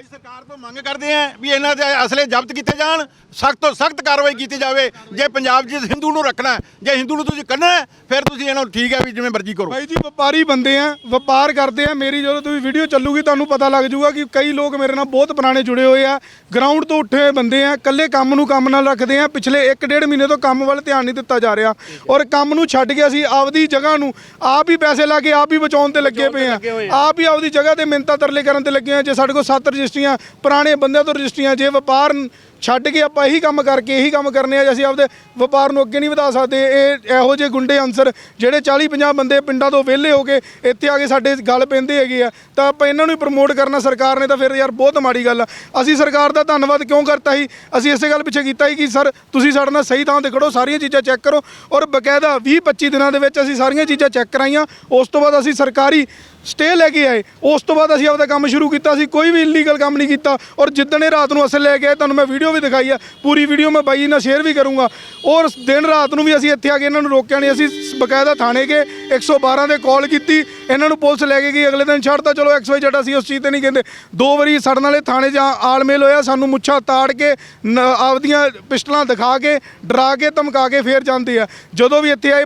ਅਸੀਂ ਸਰਕਾਰ ਤੋਂ ਮੰਗ ਕਰਦੇ ਆਂ ਵੀ ਇਹਨਾਂ ਦੇ ਅਸਲੇ ਜ਼ਬਤ ਕੀਤੇ ਜਾਣ ਸਖਤ ਤੋਂ ਸਖਤ ਕਾਰਵਾਈ ਕੀਤੀ ਜਾਵੇ। ਜੇ ਪੰਜਾਬ 'ਚ ਹਿੰਦੂ ਨੂੰ ਰੱਖਣਾ ਜੇ ਹਿੰਦੂ ਨੂੰ ਤੁਸੀਂ ਕੱਢਣਾ ਫਿਰ ਤੁਸੀਂ ਇਹਨਾਂ ਨੂੰ ਠੀਕ ਹੈ ਵੀ ਜਿਵੇਂ ਮਰਜ਼ੀ ਕਰੋ। ਭਾਈ ਜੀ ਵਪਾਰੀ ਬੰਦੇ ਆ ਵਪਾਰ ਕਰਦੇ ਆ। ਮੇਰੀ ਜਦੋਂ ਤੁਸੀਂ ਵੀਡੀਓ ਚੱਲੂਗੀ ਤੁਹਾਨੂੰ ਪਤਾ ਲੱਗ ਜਾਊਗਾ ਕਿ ਕਈ ਲੋਕ ਮੇਰੇ ਨਾਲ ਬਹੁਤ ਪੁਰਾਣੇ ਜੁੜੇ ਹੋਏ ਆ। ਗਰਾਊਂਡ ਤੋਂ ਉੱਠੇ ਹੋਏ ਬੰਦੇ ਆ ਕੱਲੇ ਕੰਮ ਨੂੰ ਕੰਮ ਨਾਲ ਰੱਖਦੇ ਆ। ਪਿਛਲੇ 1.5 ਮਹੀਨੇ ਤੋਂ ਕੰਮ ਵੱਲ ਧਿਆਨ ਨਹੀਂ ਦਿੱਤਾ ਜਾ ਰਿਹਾ। ਔਰ ਕੰਮ ਨੂੰ ਛੱਡ ਕੇ ਅਸੀਂ ਆਪਦੀ ਜਗ੍ਹਾ ਨੂੰ ਆਪ ਹੀ ਪੈਸੇ ਲਾ ਕੇ ਆਪ ਹੀ ਬਚਾਉਣ ਤੇ ਲੱਗੇ ਪਏ ਆ। ਆਪ ਹੀ ਆਪਦੀ ਜਗ੍ਹਾ ਤੇ ਮਿੰਤਾ ਤਰਲੇ ਕਰਨ ਤੇ ਲੱਗੇ ਆ। ਜੇ ਸਾਡੇ ਕੋਲ ਸੱਤ ਰਜਿਸਟਰੀਆਂ ਪੁਰਾਣੇ ਬੰਦਿਆਂ ਤੋਂ ਰਜਿਸਟਰੀਆਂ ਜੇ ਵਪਾਰ ਛੱਡ ਕੇ ਆਪਾਂ ਇਹੀ ਕੰਮ ਕਰਕੇ, ਇਹੀ ਕੰਮ ਕਰਨੇ ਆ, ਜੇ ਅਸੀਂ ਆਪਦੇ ਵਪਾਰ ਨੂੰ ਅੱਗੇ ਨਹੀਂ ਵਧਾ ਸਕਦੇ, ਇਹ ਇਹੋ ਜਿਹੇ ਗੁੰਡੇ ਅਨਸਰ, ਜਿਹੜੇ 40 50 ਬੰਦੇ ਪਿੰਡਾਂ ਤੋਂ ਵਿਹਲੇ ਹੋ ਕੇ ਇੱਥੇ ਆ ਕੇ ਸਾਡੇ ਗੱਲ ਪੈਂਦੇ ਹੈਗੇ ਆ, ਤਾਂ ਆਪਾਂ ਇਹਨਾਂ ਨੂੰ ਪ੍ਰਮੋਟ ਕਰਨਾ ਸਰਕਾਰ ਨੇ ਤਾਂ ਫਿਰ ਯਾਰ ਬਹੁਤ ਮਾੜੀ ਗੱਲ ਆ। ਅਸੀਂ ਸਰਕਾਰ ਦਾ ਧੰਨਵਾਦ ਕਿਉਂ ਕਰਤਾ ਸੀ? ਅਸੀਂ ਇਸੇ ਗੱਲ ਪਿੱਛੇ ਕੀਤਾ ਸੀ ਕਿ ਸਰ, ਤੁਸੀਂ ਸਾਡੇ ਨਾਲ ਸਹੀ ਥਾਂ ਤੇ ਖੜੋ, ਸਾਰੀਆਂ ਚੀਜ਼ਾਂ ਚੈੱਕ ਕਰੋ ਔਰ ਬਕਾਇਦਾ 20 25 ਦਿਨਾਂ ਦੇ ਵਿੱਚ ਅਸੀਂ ਸਾਰੀਆਂ ਚੀਜ਼ਾਂ ਚੈੱਕ ਕਰਾਈਆਂ, ਉਸ ਤੋਂ ਬਾਅਦ ਅਸੀਂ ਸਰਕਾਰੀ ਸਟੇ ਲੈ ਕੇ ਆਏ, ਉਸ ਤੋਂ ਬਾਅਦ ਅਸੀਂ ਆਪਦਾ ਕੰਮ ਸ਼ੁਰੂ ਕੀਤਾ ਸੀ, ਕੋਈ ਵੀ ਇਲੀਗਲ ਕੰਮ ਨਹੀਂ ਕੀਤਾ ਔਰ ਜਿੱਦਣ ਇਹ ਰਾਤ ਨੂੰ ਅਸਲ ਲੈ ਕੇ ਆਏ, ਤੁਹਾਨੂੰ ਮੈਂ ਵੀਡੀਓ ਵੀ ਦਿਖਾਈ ਆ ਪੂਰੀ ਵੀਡੀਓ ਮੈਂ ਬਾਈ ਨਾਲ ਸ਼ੇਅਰ ਵੀ ਕਰੂੰਗਾ। ਔਰ ਦਿਨ ਰਾਤ ਨੂੰ ਵੀ ਅਸੀਂ ਇੱਥੇ ਆ ਕੇ ਇਹਨਾਂ ਨੂੰ ਰੋਕਿਆ ਨਹੀਂ, ਅਸੀਂ ਬਕਾਇਦਾ ਥਾਣੇ ਗਏ 112 ਦੇ ਕਾਲ ਕੀਤੀ, ਇਹਨਾਂ ਨੂੰ ਪੁਲਿਸ ਲੈ ਕੇ ਗਈ, ਅਗਲੇ ਦਿਨ ਛੱਡਤਾ, ਚਲੋ ਐਕਸ ਵਾਈ ਜੱਟ ਅਸੀਂ ਉਸ ਚੀਜ਼ ਤੇ ਨਹੀਂ ਕਹਿੰਦੇ। ਦੋ ਵਾਰੀ ਸਾਡੇ ਨਾਲੇ ਥਾਣੇ 'ਚ ਆ- ਆਲਮੇਲ ਹੋਇਆ, ਸਾਨੂੰ ਮੁੱਛਾਂ ਤਾੜ ਕੇ, ਨ- ਆਪਦੀਆਂ ਪਿਸਟਲਾਂ ਦਿਖਾ ਕੇ, ਡਰਾ ਕੇ, ਧਮਕਾ ਕੇ ਫੇਰ ਜਾਂਦੇ ਆ। ਜਦੋਂ ਵੀ ਇੱਥੇ ਆਏ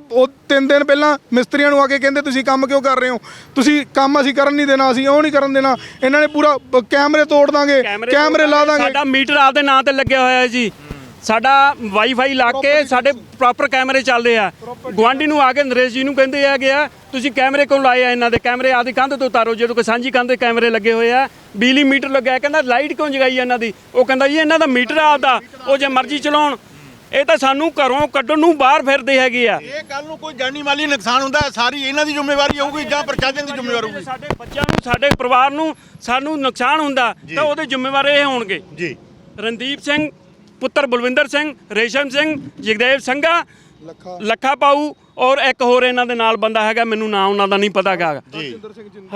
ਤਿੰਨ ਦਿਨ ਪਹਿਲਾਂ ਮਿਸਤਰੀਆਂ ਨੂੰ ਆ ਕੇ ਕਹਿੰਦੇ ਤੁਸੀਂ ਕੰਮ ਕਿਉਂ ਕਰ ਰਹੇ ਹੋ? ਤੁਸੀਂ ਕੰਮ ਅਸੀਂ ਕਰਨ ਨਹੀਂ ਦੇਣਾ ਅਸੀਂ ਉਹ ਨਹੀਂ ਕਰਨ ਦੇਣਾ। ਇਹਨਾਂ ਨੇ ਪੂਰਾ ਬ- ਕੈਮਰੇ ਤੋੜ ਦਾਂਗੇ ਕੈਮਰੇ ਲਾ ਦਾਂਗੇ। ਸਾਡਾ ਮੀਟਰ ਆਪਦੇ ਨਾਂ ਤੇ ਲੱਗਿਆ ਹੋਇਆ ਹੈ ਜੀ। ਸਾਡਾ ਵਾਈਫਾਈ ਲਾ ਕੇ ਸਾਡੇ ਪ੍ਰੋਪਰ ਕੈਮਰੇ ਚੱਲਦੇ ਆ। ਗਵਾਂਢੀ ਨੂੰ ਆ ਕੇ ਨਰੇਸ਼ ਜੀ ਨੂੰ ਕਹਿੰਦੇ ਆ ਗਿਆ ਤੁਸੀਂ ਕੈਮਰੇ ਕਿਉਂ ਲਾਏ ਆ ਇਹਨਾਂ ਦੇ। ਕੈਮਰੇ ਆਦੀ ਕੰਧ ਤੋਂ ਉਤਾਰੋ ਜਦੋਂ ਕੋਈ ਸਾਂਝੀ ਕੰਧ ਤੇ ਕੈਮਰੇ ਲੱਗੇ ਹੋਏ ਆ। ਬਿਜਲੀ ਮੀਟਰ ਲੱਗਿਆ ਕਹਿੰਦਾ ਲਾਈਟ ਕਿਉਂ ਜਗਾਈ ਇਹਨਾਂ ਦੀ? ਉਹ ਕਹਿੰਦਾ ਜੀ ਇਹਨਾਂ ਦਾ ਮੀਟਰ ਆ ਆਪਦਾ। ਉਹ ਜੇ ਮਰਜ਼ੀ ਚਲਾਉਣ ਇਹ ਤਾਂ ਸਾਨੂੰ ਘਰੋਂ ਕੱਢਣ ਨੂੰ ਬਾਹਰ ਫਿਰਦੇ ਹੈਗੇ ਆ। ਇਹ ਕੱਲ ਨੂੰ ਕੋਈ ਜਾਨੀ ਮਾਲੀ ਨੁਕਸਾਨ ਹੁੰਦਾ ਸਾਰੀ ਇਹਨਾਂ ਦੀ ਜ਼ਿੰਮੇਵਾਰੀ ਹੋਊਗੀ ਜਾਂ ਪ੍ਰਸ਼ਾਸਨ ਦੀ ਜ਼ਿੰਮੇਵਾਰੀ ਹੋਊਗੀ? ਸਾਡੇ ਬੱਚਿਆਂ ਨੂੰ ਸਾਡੇ ਪਰਿਵਾਰ ਨੂੰ ਸਾਨੂੰ ਨੁਕਸਾਨ ਹੁੰਦਾ ਤਾਂ ਉਹਦੇ ਜ਼ਿੰਮੇਵਾਰ ਇਹ ਹੋਣਗੇ। ਜੀ। ਰਣਦੀਪ ਸਿੰਘ ਪੁੱਤਰ ਬਲਵਿੰਦਰ ਸਿੰਘ ਰੇਸ਼ਮ ਸਿੰਘ ਜਗਦੇਵ ਸੰਘਾ ਲੱਖਾ। ਪਾਊ ਔਰ ਇੱਕ ਹੋਰ ਇਹਨਾਂ ਦੇ ਨਾਲ ਬੰਦਾ ਹੈਗਾ ਮੈਨੂੰ ਨਾਮ ਉਹਨਾਂ ਦਾ ਨਹੀਂ ਪਤਾ ਹੈਗਾ।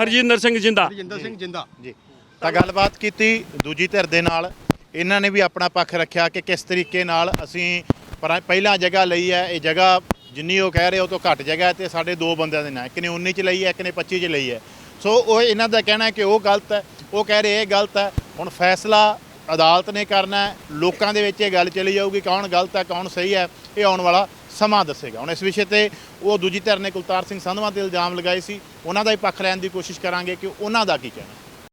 ਹਰਜਿੰਦਰ ਸਿੰਘ ਜਿੰਦਾ। ਜਿੰਦਰ ਸਿੰਘ ਜਿੰਦਾ। ਜੀ। ਤਾਂ ਗੱਲਬਾਤ ਕੀਤੀ ਦੂਜੀ ਧਿਰ ਦੇ ਨਾਲ। ਇਹਨਾਂ ਨੇ ਵੀ ਆਪਣਾ ਪੱਖ ਰੱਖਿਆ ਕਿ ਕਿਸ ਤਰੀਕੇ ਨਾਲ ਅਸੀਂ ਪਰ- ਪਹਿਲਾਂ ਜਗ੍ਹਾ ਲਈ ਹੈ, ਇਹ ਜਗ੍ਹਾ ਜਿੰਨੀ ਉਹ ਕਹਿ ਰਹੇ ਉਹ ਤੋਂ ਘੱਟ ਜਗ੍ਹਾ ਹੈ ਤੇ ਸਾਡੇ ਦੋ ਬੰਦਿਆਂ ਦੇ ਨਾਂ ਇੱਕ ਨੇ 19 ਚ ਲਈ ਹੈ, ਇੱਕ ਨੇ 25 ਚ ਲਈ ਹੈ। ਸੋ ਉਹ ਇਹਨਾਂ ਦਾ ਕਹਿਣਾ ਕਿ ਉਹ ਗਲਤ ਹੈ, ਉਹ ਕਹਿ ਰਹੇ ਇਹ ਗਲਤ ਹੈ। ਹੁਣ ਫੈਸਲਾ ਅਦਾਲਤ ਨੇ ਕਰਨਾ ਲੋਕਾਂ ਦੇ ਵਿੱਚ ਇਹ ਗੱਲ ਚਲੀ ਜਾਊਗੀ ਕੌਣ ਗਲਤ ਹੈ, ਕੌਣ ਸਹੀ ਹੈ, ਇਹ ਆਉਣ ਵਾਲਾ ਸਮਾਂ ਦੱਸੇਗਾ। ਹੁਣ ਇਸ ਵਿਸ਼ੇ ਤੇ ਉਹ ਦੂਜੀ ਧਿਰ ਨੇ ਕੁਲਤਾਰ ਸਿੰਘ ਸੰਧਵਾਂ ਤੇ ਇਲਜ਼ਾਮ ਲਗਾਏ ਸੀ, ਉਹਨਾਂ ਦਾ ਹੀ ਪੱਖ ਲੈਣ ਦੀ ਕੋਸ਼ਿਸ਼ ਕਰਾਂਗੇ ਕਿ ਉਹਨਾਂ ਦਾ ਕੀ ਕਹਿਣਾ